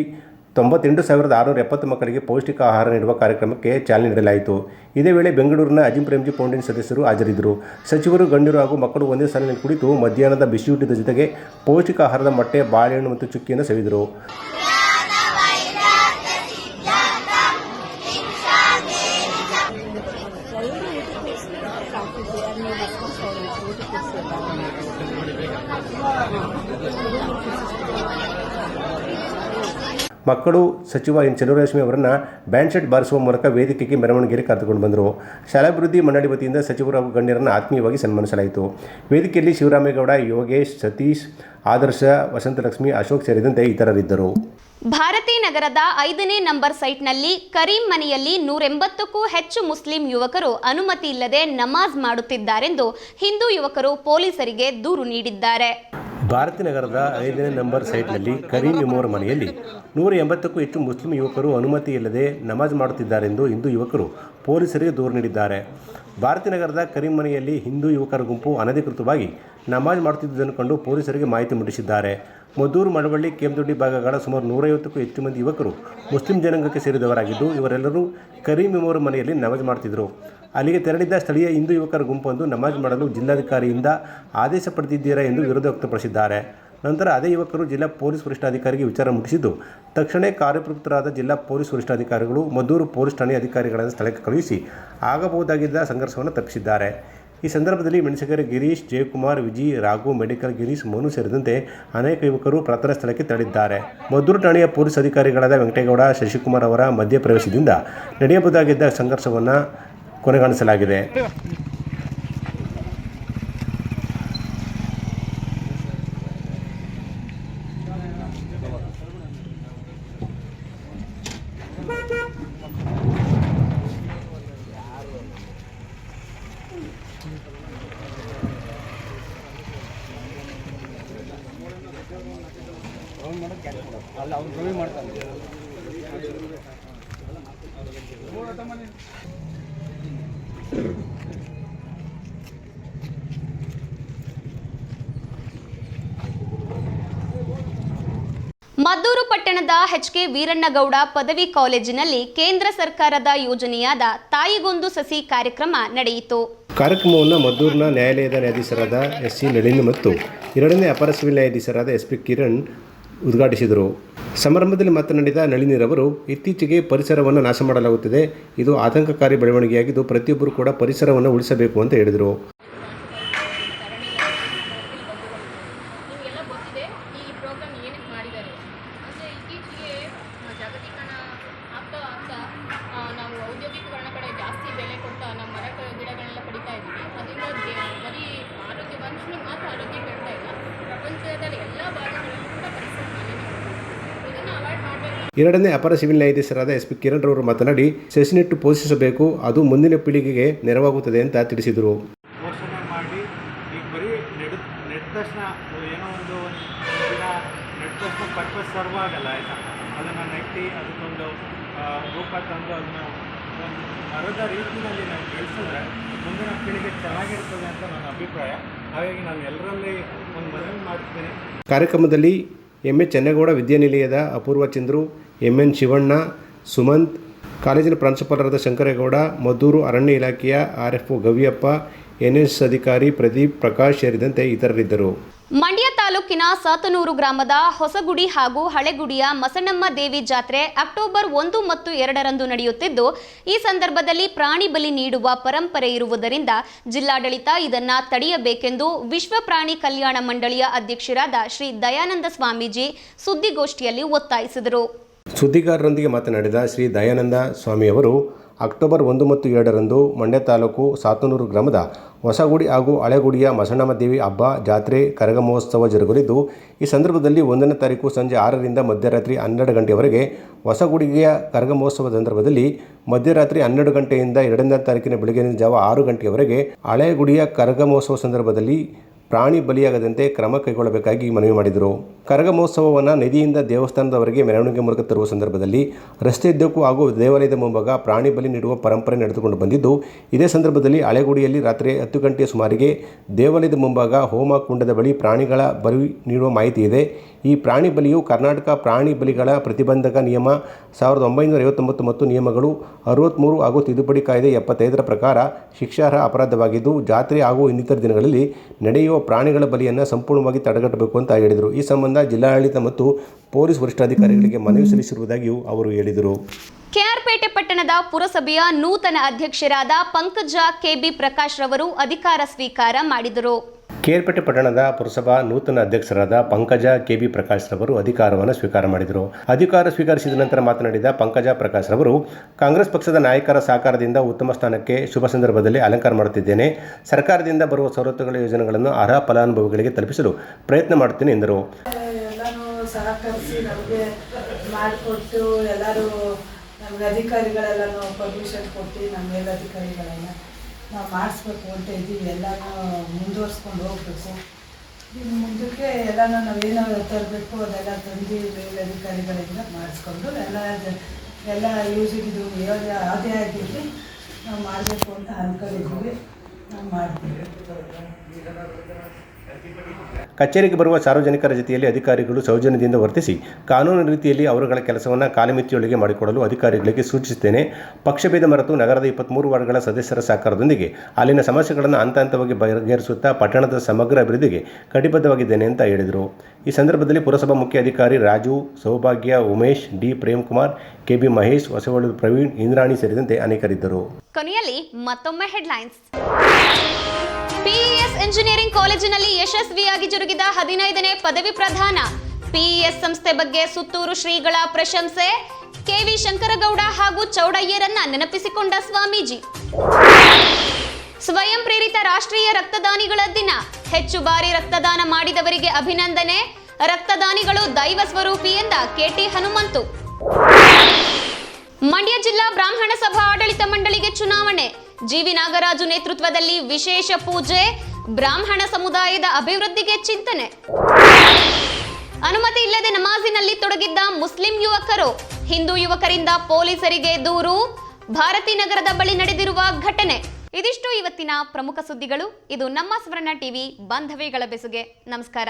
ತೊಂಬತ್ತೆಂಟು ಸಾವಿರದ ಆರುನೂರ ಎಪ್ಪತ್ತು ಮಕ್ಕಳಿಗೆ ಪೌಷ್ಟಿಕ ಆಹಾರ ನೀಡುವ ಕಾರ್ಯಕ್ರಮಕ್ಕೆ ಚಾಲನೆ ನೀಡಲಾಯಿತು. ಇದೇ ವೇಳೆ ಬೆಂಗಳೂರಿನ ಅಜಿಂ ಪ್ರೇಮ್ಜಿ ಫೌಂಡೇಶನ್ ಸದಸ್ಯರು ಹಾಜರಿದ್ದರು. ಸಚಿವರು ಗಣ್ಯರು ಹಾಗೂ ಮಕ್ಕಳು ಒಂದೇ ಸಾಲಿನಲ್ಲಿ ಕುಳಿತು ಮಧ್ಯಾಹ್ನದ ಬಿಸಿಯೂಟದ ಜೊತೆಗೆ ಪೌಷ್ಟಿಕ ಆಹಾರದ ಮೊಟ್ಟೆ ಬಾಳೆಹಣ್ಣು ಮತ್ತು ಚುಕ್ಕಿಯನ್ನು ಸವಿದರು. ಮಕ್ಕಳು ಸಚಿವ ಎನ್ ಚಲುವರೇಶ್ಮಿ ಅವರನ್ನು ಬ್ಯಾಂಡ್ ಶೆಟ್ ಬಾರಿಸುವ ಮೂಲಕ ವೇದಿಕೆಗೆ ಮೆರವಣಿಗೆಯಲ್ಲಿ ಕರೆದುಕೊಂಡು ಬಂದರು. ಶಾಲಾಭಿವೃದ್ಧಿ ಮಂಡಳಿ ವತಿಯಿಂದ ಸಚಿವರು ಗಣ್ಯರನ್ನು ಆತ್ಮೀಯವಾಗಿ ಸನ್ಮಾನಿಸಲಾಯಿತು. ವೇದಿಕೆಯಲ್ಲಿ ಶಿವರಾಮೇಗೌಡ, ಯೋಗೇಶ್, ಸತೀಶ್, ಆದರ್ಶ, ವಸಂತಲಕ್ಷ್ಮಿ, ಅಶೋಕ್ ಸೇರಿದಂತೆ ಇತರರಿದ್ದರು. ಭಾರತಿ ನಗರದ ಐದನೇ ನಂಬರ್ ಸೈಟ್ನಲ್ಲಿ ಕರೀಂ ಮನೆಯಲ್ಲಿ ನೂರೆಂಬತ್ತಕ್ಕೂ ಹೆಚ್ಚು ಮುಸ್ಲಿಂ ಯುವಕರು ಅನುಮತಿ ಇಲ್ಲದೆ ನಮಾಜ್ ಮಾಡುತ್ತಿದ್ದಾರೆಂದು ಹಿಂದೂ ಯುವಕರು ಪೊಲೀಸರಿಗೆ ದೂರು ನೀಡಿದ್ದಾರೆ. ಭಾರತಿ ನಗರದ ಐದನೇ ನಂಬರ್ ಸೈಟ್ನಲ್ಲಿ ಕರೀಂ ಎಂಬುವರ ಮನೆಯಲ್ಲಿ ನೂರ ಎಂಬತ್ತಕ್ಕೂ ಹೆಚ್ಚು ಮುಸ್ಲಿಂ ಯುವಕರು ಅನುಮತಿ ಇಲ್ಲದೆ ನಮಾಜ್ ಮಾಡುತ್ತಿದ್ದಾರೆಂದು ಹಿಂದೂ ಯುವಕರು ಪೊಲೀಸರಿಗೆ ದೂರು ನೀಡಿದ್ದಾರೆ. ಭಾರತಿ ನಗರದ ಕರೀಂ ಮನೆಯಲ್ಲಿ ಹಿಂದೂ ಯುವಕರ ಗುಂಪು ಅನಧಿಕೃತವಾಗಿ ನಮಾಜ್ ಮಾಡುತ್ತಿದ್ದುದನ್ನು ಕಂಡು ಪೊಲೀಸರಿಗೆ ಮಾಹಿತಿ ಮುಟ್ಟಿಸಿದ್ದಾರೆ ಮದ್ದೂರು ಮಳವಳ್ಳಿ ಕೇಮದೊಡ್ಡಿ ಭಾಗಗಳ ಸುಮಾರು ನೂರೈವತ್ತಕ್ಕೂ ಹೆಚ್ಚು ಮಂದಿ ಯುವಕರು ಮುಸ್ಲಿಂ ಜನಾಂಗಕ್ಕೆ ಸೇರಿದವರಾಗಿದ್ದು, ಇವರೆಲ್ಲರೂ ಕರೀಂ ಎಂಬುವರ ಮನೆಯಲ್ಲಿ ನಮಾಜ್ ಮಾಡ್ತಿದ್ದರು ಅಲ್ಲಿಗೆ ತೆರಳಿದ್ದ ಸ್ಥಳೀಯ ಹಿಂದೂ ಯುವಕರ ಗುಂಪೊಂದು ನಮಾಜ್ ಮಾಡಲು ಜಿಲ್ಲಾಧಿಕಾರಿಯಿಂದ ಆದೇಶ ಪಡೆದಿದ್ದೀರಾ ಎಂದು ವಿರೋಧ ವ್ಯಕ್ತಪಡಿಸಿದ್ದಾರೆ. ನಂತರ ಅದೇ ಯುವಕರು ಜಿಲ್ಲಾ ಪೊಲೀಸ್ ವರಿಷ್ಠಾಧಿಕಾರಿಗೆ ವಿಚಾರ ಮುಟ್ಟಿಸಿದ್ದು ತಕ್ಷಣ ಕಾರ್ಯಪ್ರವೃತ್ತರಾದ ಜಿಲ್ಲಾ ಪೊಲೀಸ್ ವರಿಷ್ಠಾಧಿಕಾರಿಗಳು ಮದ್ದೂರು ಪೊಲೀಸ್ ಠಾಣೆ ಅಧಿಕಾರಿಗಳನ್ನು ಸ್ಥಳಕ್ಕೆ ಕಳುಹಿಸಿ ಆಗಬಹುದಾಗಿದ್ದ ಸಂಘರ್ಷವನ್ನು ತಪ್ಪಿಸಿದ್ದಾರೆ. ಈ ಸಂದರ್ಭದಲ್ಲಿ ಮೆಣಸಿಗರ ಗಿರೀಶ್, ಜಯಕುಮಾರ್, ವಿಜಿ, ರಾಘು, ಮೆಡಿಕಲ್ ಗಿರೀಶ್, ಮನು ಸೇರಿದಂತೆ ಅನೇಕ ಯುವಕರು ಪ್ರಾರ್ಥನಾ ಸ್ಥಳಕ್ಕೆ ತೆರಳಿದ್ದಾರೆ. ಮದ್ದೂರು ಠಾಣೆಯ ಪೊಲೀಸ್ ಅಧಿಕಾರಿಗಳಾದ ವೆಂಕಟೇಗೌಡ, ಶಶಿಕುಮಾರ್ ಅವರ ಮಧ್ಯಪ್ರವೇಶದಿಂದ ನಡೆಯಬಹುದಾಗಿದ್ದ ಸಂಘರ್ಷವನ್ನು ಕೊನೆಗಾಣಿಸಲಾಗಿದೆ. ಮದ್ದೂರು ಪಟ್ಟಣದ ಎಚ್ ಕೆ ವೀರಣ್ಣಗೌಡ ಪದವಿ ಕಾಲೇಜಿನಲ್ಲಿ ಕೇಂದ್ರ ಸರ್ಕಾರದ ಯೋಜನೆಯಾದ ತಾಯಿಗೊಂದು ಸಸಿ ಕಾರ್ಯಕ್ರಮ ನಡೆಯಿತು. ಕಾರ್ಯಕ್ರಮವನ್ನು ಮದ್ದೂರಿನ ನ್ಯಾಯಾಲಯದ ನ್ಯಾಯಾಧೀಶರಾದ ಎಸ್ ಸಿ ನಳಿನಿ ಮತ್ತು ಎರಡನೇ ಅಪರ ಸಿವಿಲ್ ನ್ಯಾಯಾಧೀಶರಾದ ಎಸ್ ಪಿ ಕಿರಣ್ ಉದ್ಘಾಟಿಸಿದರು. ಸಮಾರಂಭದಲ್ಲಿ ಮಾತನಾಡಿದ ನಳಿನಿರವರು ಇತ್ತೀಚೆಗೆ ಪರಿಸರವನ್ನು ನಾಶ ಮಾಡಲಾಗುತ್ತಿದೆ. ಇದು ಆತಂಕಕಾರಿ ಬೆಳವಣಿಗೆಯಾಗಿದ್ದು, ಪ್ರತಿಯೊಬ್ಬರೂ ಕೂಡ ಪರಿಸರವನ್ನು ಉಳಿಸಬೇಕು ಅಂತ ಹೇಳಿದರು. ಎರಡನೇ ಅಪರ ಸಿವಿಲ್ ನ್ಯಾಯಾಧೀಶರಾದ ಎಸ್ ಪಿ ಕಿರಣ್ ರವರು ಮಾತನಾಡಿ ಸೆಸಿನೆಟ್ಟು ಪೋಷಿಸಬೇಕು ಅದು ಮುಂದಿನ ಪೀಳಿಗೆಗೆ ನೆರವಾಗುತ್ತದೆ ಅಂತ ತಿಳಿಸಿದರು. ಮರದ ರೀತಿಯಲ್ಲಿ ನಾವು ಬೆಳೆಸಿದ್ರೆ ಮುಂದಿನ ಪೀಳಿಗೆ ಚೆನ್ನಾಗಿರ್ತದೆ ಅಂತ ನನ್ನ ಅಭಿಪ್ರಾಯ. ಹಾಗಾಗಿ ನಾನು ಎಲ್ಲರಲ್ಲಿ ಒಂದು ಮನವಿ ಮಾಡ್ತೀನಿ. ಕಾರ್ಯಕ್ರಮದಲ್ಲಿ ಎಂ ಎ ಚೆನ್ನಗೌಡ ವಿದ್ಯಾನಿಲಯದ ಅಪೂರ್ವ ಚಂದ್ರು ಎಂ ಎನ್ ಶಿವಣ್ಣ, ಸುಮಂತ್, ಕಾಲೇಜಿನ ಪ್ರಾಂಶುಪಾಲರಾದ ಶಂಕರೇಗೌಡ, ಮದ್ದೂರು ಅರಣ್ಯ ಇಲಾಖೆಯ R F O Gaviyappa, N S ಅಧಿಕಾರಿ ಪ್ರದೀಪ್ ಪ್ರಕಾಶ್ ಸೇರಿದಂತೆ ಇತರರಿದ್ದರು. ಮಂಡ್ಯ ತಾಲೂಕಿನ ಸಾತನೂರು ಗ್ರಾಮದ ಹೊಸಗುಡಿ ಹಾಗೂ ಹಳೆಗುಡಿಯ ಮಸಣಮ್ಮ ದೇವಿ ಜಾತ್ರೆ ಅಕ್ಟೋಬರ್ ಒಂದು ಮತ್ತು ಎರಡರಂದು ನಡೆಯುತ್ತಿದ್ದು, ಈ ಸಂದರ್ಭದಲ್ಲಿ ಪ್ರಾಣಿ ಬಲಿ ನೀಡುವ ಪರಂಪರೆ ಇರುವುದರಿಂದ ಜಿಲ್ಲಾಡಳಿತ ಇದನ್ನ ತಡೆಯಬೇಕೆಂದು ವಿಶ್ವ ಪ್ರಾಣಿ ಕಲ್ಯಾಣ ಮಂಡಳಿಯ ಅಧ್ಯಕ್ಷರಾದ ಶ್ರೀ ದಯಾನಂದ ಸ್ವಾಮೀಜಿ ಸುದ್ದಿಗೋಷ್ಠಿಯಲ್ಲಿ ಒತ್ತಾಯಿಸಿದರು. ಸುದ್ದಿಗಾರರೊಂದಿಗೆ ಮಾತನಾಡಿದ ಶ್ರೀ ದಯಾನಂದ ಸ್ವಾಮಿಯವರು ಅಕ್ಟೋಬರ್ ಒಂದು ಮತ್ತು ಎರಡರಂದು ಮಂಡ್ಯ ತಾಲೂಕು ಸಾತನೂರು ಗ್ರಾಮದ ಹೊಸಗುಡಿ ಹಾಗೂ ಹಳೆಗುಡಿಯ ಮಸಣಮ್ಮ ದೇವಿ ಹಬ್ಬ, ಜಾತ್ರೆ, ಕರಗ ಮಹೋತ್ಸವ ಜರುಗಲಿದ್ದು, ಈ ಸಂದರ್ಭದಲ್ಲಿ ಒಂದನೇ ತಾರೀಕು ಸಂಜೆ ಆರರಿಂದ ಮಧ್ಯರಾತ್ರಿ ಹನ್ನೆರಡು ಗಂಟೆಯವರೆಗೆ ಹೊಸಗುಡಿಗೆಯ ಕರಗ ಮಹೋತ್ಸವ ಸಂದರ್ಭದಲ್ಲಿ ಮಧ್ಯರಾತ್ರಿ ಹನ್ನೆರಡು ಗಂಟೆಯಿಂದ ಎರಡನೇ ತಾರೀಕಿನ ಬೆಳಗಿನ ಜಾವ ಆರು ಗಂಟೆಯವರೆಗೆ ಹಳೆಗುಡಿಯ ಕರಗ ಮಹೋತ್ಸವ ಸಂದರ್ಭದಲ್ಲಿ ಪ್ರಾಣಿ ಬಲಿಯಾಗದಂತೆ ಕ್ರಮ ಕೈಗೊಳ್ಳಬೇಕಾಗಿ ಮನವಿ ಮಾಡಿದರು. ಕರಗ ಮಹೋತ್ಸವವನ್ನು ನದಿಯಿಂದ ದೇವಸ್ಥಾನದವರೆಗೆ ಮೆರವಣಿಗೆ ಮೂಲಕ ತರುವ ಸಂದರ್ಭದಲ್ಲಿ ರಸ್ತೆಯುದ್ದಕ್ಕೂ ಹಾಗೂ ದೇವಾಲಯದ ಮುಂಭಾಗ ಪ್ರಾಣಿ ಬಲಿ ನೀಡುವ ಪರಂಪರೆ ನಡೆದುಕೊಂಡು ಬಂದಿದ್ದು, ಇದೇ ಸಂದರ್ಭದಲ್ಲಿ ಹಳೆಗುಡಿಯಲ್ಲಿ ರಾತ್ರಿ ಹತ್ತು ಗಂಟೆಯ ಸುಮಾರಿಗೆ ದೇವಾಲಯದ ಮುಂಭಾಗ ಹೋಮ ಕುಂಡದ ಬಳಿ ಪ್ರಾಣಿಗಳ ಬಲಿ ನೀಡುವ ಮಾಹಿತಿ ಇದೆ. ಈ ಪ್ರಾಣಿ ಬಲಿಯು ಕರ್ನಾಟಕ ಪ್ರಾಣಿ ಬಲಿಗಳ ಪ್ರತಿಬಂಧಕ ನಿಯಮ ಸಾವಿರದ ಒಂಬೈನೂರ ಐವತ್ತೊಂಬತ್ತು ಮತ್ತು ನಿಯಮಗಳು ಅರವತ್ತ್ಮೂರು ಹಾಗೂ ತಿದ್ದುಪಡಿ ಕಾಯ್ದೆ ಎಪ್ಪತ್ತೈದರ ಪ್ರಕಾರ ಶಿಕ್ಷಾರ್ಹ ಅಪರಾಧವಾಗಿದ್ದು, ಜಾತ್ರೆ ಹಾಗೂ ಇನ್ನಿತರ ದಿನಗಳಲ್ಲಿ ನಡೆಯುವ ಪ್ರಾಣಿಗಳ ಬಲಿಯನ್ನು ಸಂಪೂರ್ಣವಾಗಿ ತಡೆಗಟ್ಟಬೇಕು ಅಂತ ಹೇಳಿದರು. ಈ ಸಂಬಂಧ ಜಿಲ್ಲಾಡಳಿತ ಮತ್ತು ಪೊಲೀಸ್ ವರಿಷ್ಠಾಧಿಕಾರಿಗಳಿಗೆ ಮನವಿ ಸಲ್ಲಿಸಿರುವುದಾಗಿಯೂ ಅವರು ಹೇಳಿದರು. ಕೆಆರ್ಪೇಟೆ ಪಟ್ಟಣದ ಪುರಸಭೆಯ ನೂತನ ಅಧ್ಯಕ್ಷರಾದ ಪಂಕಜ ಕೆಬಿ ಪ್ರಕಾಶ್ ರವರು ಅಧಿಕಾರ ಸ್ವೀಕಾರ ಮಾಡಿದರು. ಕೇರ್ಪೇಟೆ ಪಟ್ಟಣದ ಪುರಸಭಾ ನೂತನ ಅಧ್ಯಕ್ಷರಾದ ಪಂಕಜ ಕೆಬಿ ಪ್ರಕಾಶ್ ರವರು ಅಧಿಕಾರವನ್ನು ಸ್ವೀಕಾರ ಮಾಡಿದರು. ಅಧಿಕಾರ ಸ್ವೀಕರಿಸಿದ ನಂತರ ಮಾತನಾಡಿದ ಪಂಕಜ ಪ್ರಕಾಶ್ ರವರು, ಕಾಂಗ್ರೆಸ್ ಪಕ್ಷದ ನಾಯಕರ ಸಹಕಾರದಿಂದ ಉತ್ತಮ ಸ್ಥಾನಕ್ಕೆ ಶುಭ ಸಂದರ್ಭದಲ್ಲಿ ಅಲಂಕಾರ ಮಾಡುತ್ತಿದ್ದೇನೆ. ಸರ್ಕಾರದಿಂದ ಬರುವ ಸವಲತ್ತುಗಳ ಯೋಜನೆಗಳನ್ನು ಅರ್ಹ ಫಲಾನುಭವಿಗಳಿಗೆ ತಲುಪಿಸಲು ಪ್ರಯತ್ನ ಮಾಡುತ್ತೇನೆ ಎಂದರು. ನಾವು ಮಾಡಿಸ್ಬೇಕು ಅಂತ ಇದ್ದೀವಿ, ಎಲ್ಲನೂ ಮುಂದುವರ್ಸ್ಕೊಂಡು ಹೋಗ್ಬೇಕು. ಇನ್ನು ಮುಂದಕ್ಕೆ ಎಲ್ಲನೂ ನಾವೇನೋ ತರಬೇಕು, ಅದೆಲ್ಲ ತಂದು ಮೇಲಧಿಕಾರಿಗಳಿಂದ ಮಾಡಿಸ್ಕೊಂಡು ಎಲ್ಲ ಎಲ್ಲ ಯೂಸಿಗೆ ಇದು ಯೋಜನೆ ಅದೇ ಆಗಿರಲಿ ನಾವು ಮಾಡಬೇಕು ಅಂತ ಅನ್ಕೊಂಡಿದ್ದೀವಿ. ನಾವು ಮಾಡ್ತೀವಿ. ಕಚೇರಿಗೆ ಬರುವ ಸಾರ್ವಜನಿಕರ ಜೊತೆಯಲ್ಲಿ ಅಧಿಕಾರಿಗಳು ಸೌಜನ್ಯದಿಂದ ವರ್ತಿಸಿ ಕಾನೂನು ರೀತಿಯಲ್ಲಿ ಅವರುಗಳ ಕೆಲಸವನ್ನು ಕಾಲಮಿತಿಯೊಳಗೆ ಮಾಡಿಕೊಡಲು ಅಧಿಕಾರಿಗಳಿಗೆ ಸೂಚಿಸುತ್ತೇನೆ. ಪಕ್ಷಭೇದ ಮರೆತು ನಗರದ ಇಪ್ಪತ್ತ್ಮೂರು ವಾರ್ಡ್ಗಳ ಸದಸ್ಯರ ಸಹಕಾರದೊಂದಿಗೆ ಅಲ್ಲಿನ ಸಮಸ್ಯೆಗಳನ್ನು ಹಂತ ಹಂತವಾಗಿ ಬಗೆಹರಿಸುತ್ತಾ ಪಟ್ಟಣದ ಸಮಗ್ರ ಅಭಿವೃದ್ಧಿಗೆ ಕಟಿಬದ್ಧವಾಗಿದ್ದೇನೆ ಅಂತ ಹೇಳಿದರು. ಈ ಸಂದರ್ಭದಲ್ಲಿ ಪುರಸಭಾ ಮುಖ್ಯ ಅಧಿಕಾರಿ ರಾಜು, ಸೌಭಾಗ್ಯ, ಉಮೇಶ್, ಡಿ ಪ್ರೇಮ್ಕುಮಾರ್, ಕೆಬಿ ಮಹೇಶ್ ಹೊಸವಳ್ಳೂರು ಪ್ರವೀಣ್, ಇಂದ್ರಾಣಿ ಸೇರಿದಂತೆ ಅನೇಕರಿದ್ದರು. ಕೊನೆಯಲ್ಲಿ ಮತ್ತೊಮ್ಮೆ ಹೆಡ್ಲೈನ್ಸ್. ಪಿಇಎಸ್ ಎಂಜಿನಿಯರಿಂಗ್ ಕಾಲೇಜಿನಲ್ಲಿ ಯಶಸ್ವಿಯಾಗಿ ಜರುಗಿದ ಹದಿನೈದನೇ ಪದವಿ ಪ್ರಧಾನ. ಪಿಇಎಸ್ ಸಂಸ್ಥೆ ಬಗ್ಗೆ ಸುತ್ತೂರು ಶ್ರೀಗಳ ಪ್ರಶಂಸೆ. ಕೆವಿ ಶಂಕರಗೌಡ ಹಾಗೂ ಚೌಡಯ್ಯರನ್ನ ನೆನಪಿಸಿಕೊಂಡ ಸ್ವಾಮೀಜಿ. ಸ್ವಯಂ ಪ್ರೇರಿತ ರಾಷ್ಟ್ರೀಯ ರಕ್ತದಾನಿಗಳ ದಿನ. ಹೆಚ್ಚು ಬಾರಿ ರಕ್ತದಾನ ಮಾಡಿದವರಿಗೆ ಅಭಿನಂದನೆ. ರಕ್ತದಾನಿಗಳು ದೈವ ಸ್ವರೂಪಿ ಎಂದ ಕೆಟಿ ಹನುಮಂತು. ಮಂಡ್ಯ ಜಿಲ್ಲಾ ಬ್ರಾಹ್ಮಣ ಸಭಾ ಆಡಳಿತ ಮಂಡಳಿಗೆ ಚುನಾವಣೆ. ಜಿವಿ ನಾಗರಾಜು ನೇತೃತ್ವದಲ್ಲಿ ವಿಶೇಷ ಪೂಜೆ, ಬ್ರಾಹ್ಮಣ ಸಮುದಾಯದ ಅಭಿವೃದ್ಧಿಗೆ ಚಿಂತನೆ. ಅನುಮತಿ ಇಲ್ಲದೆ ನಮಾಜಿನಲ್ಲಿ ತೊಡಗಿದ್ದ ಮುಸ್ಲಿಂ ಯುವಕರು, ಹಿಂದೂ ಯುವಕರಿಂದ ಪೊಲೀಸರಿಗೆ ದೂರು, ಭಾರತಿ ನಗರದ ಬಳಿ ನಡೆದಿರುವ ಘಟನೆ. ಇದಿಷ್ಟು ಇವತ್ತಿನ ಪ್ರಮುಖ ಸುದ್ದಿಗಳು. ಇದು ನಮ್ಮ ಸ್ವರ್ಣ ಟಿವಿ, ಬಾಂಧವ್ಯಗಳ ಬೆಸುಗೆ. ನಮಸ್ಕಾರ.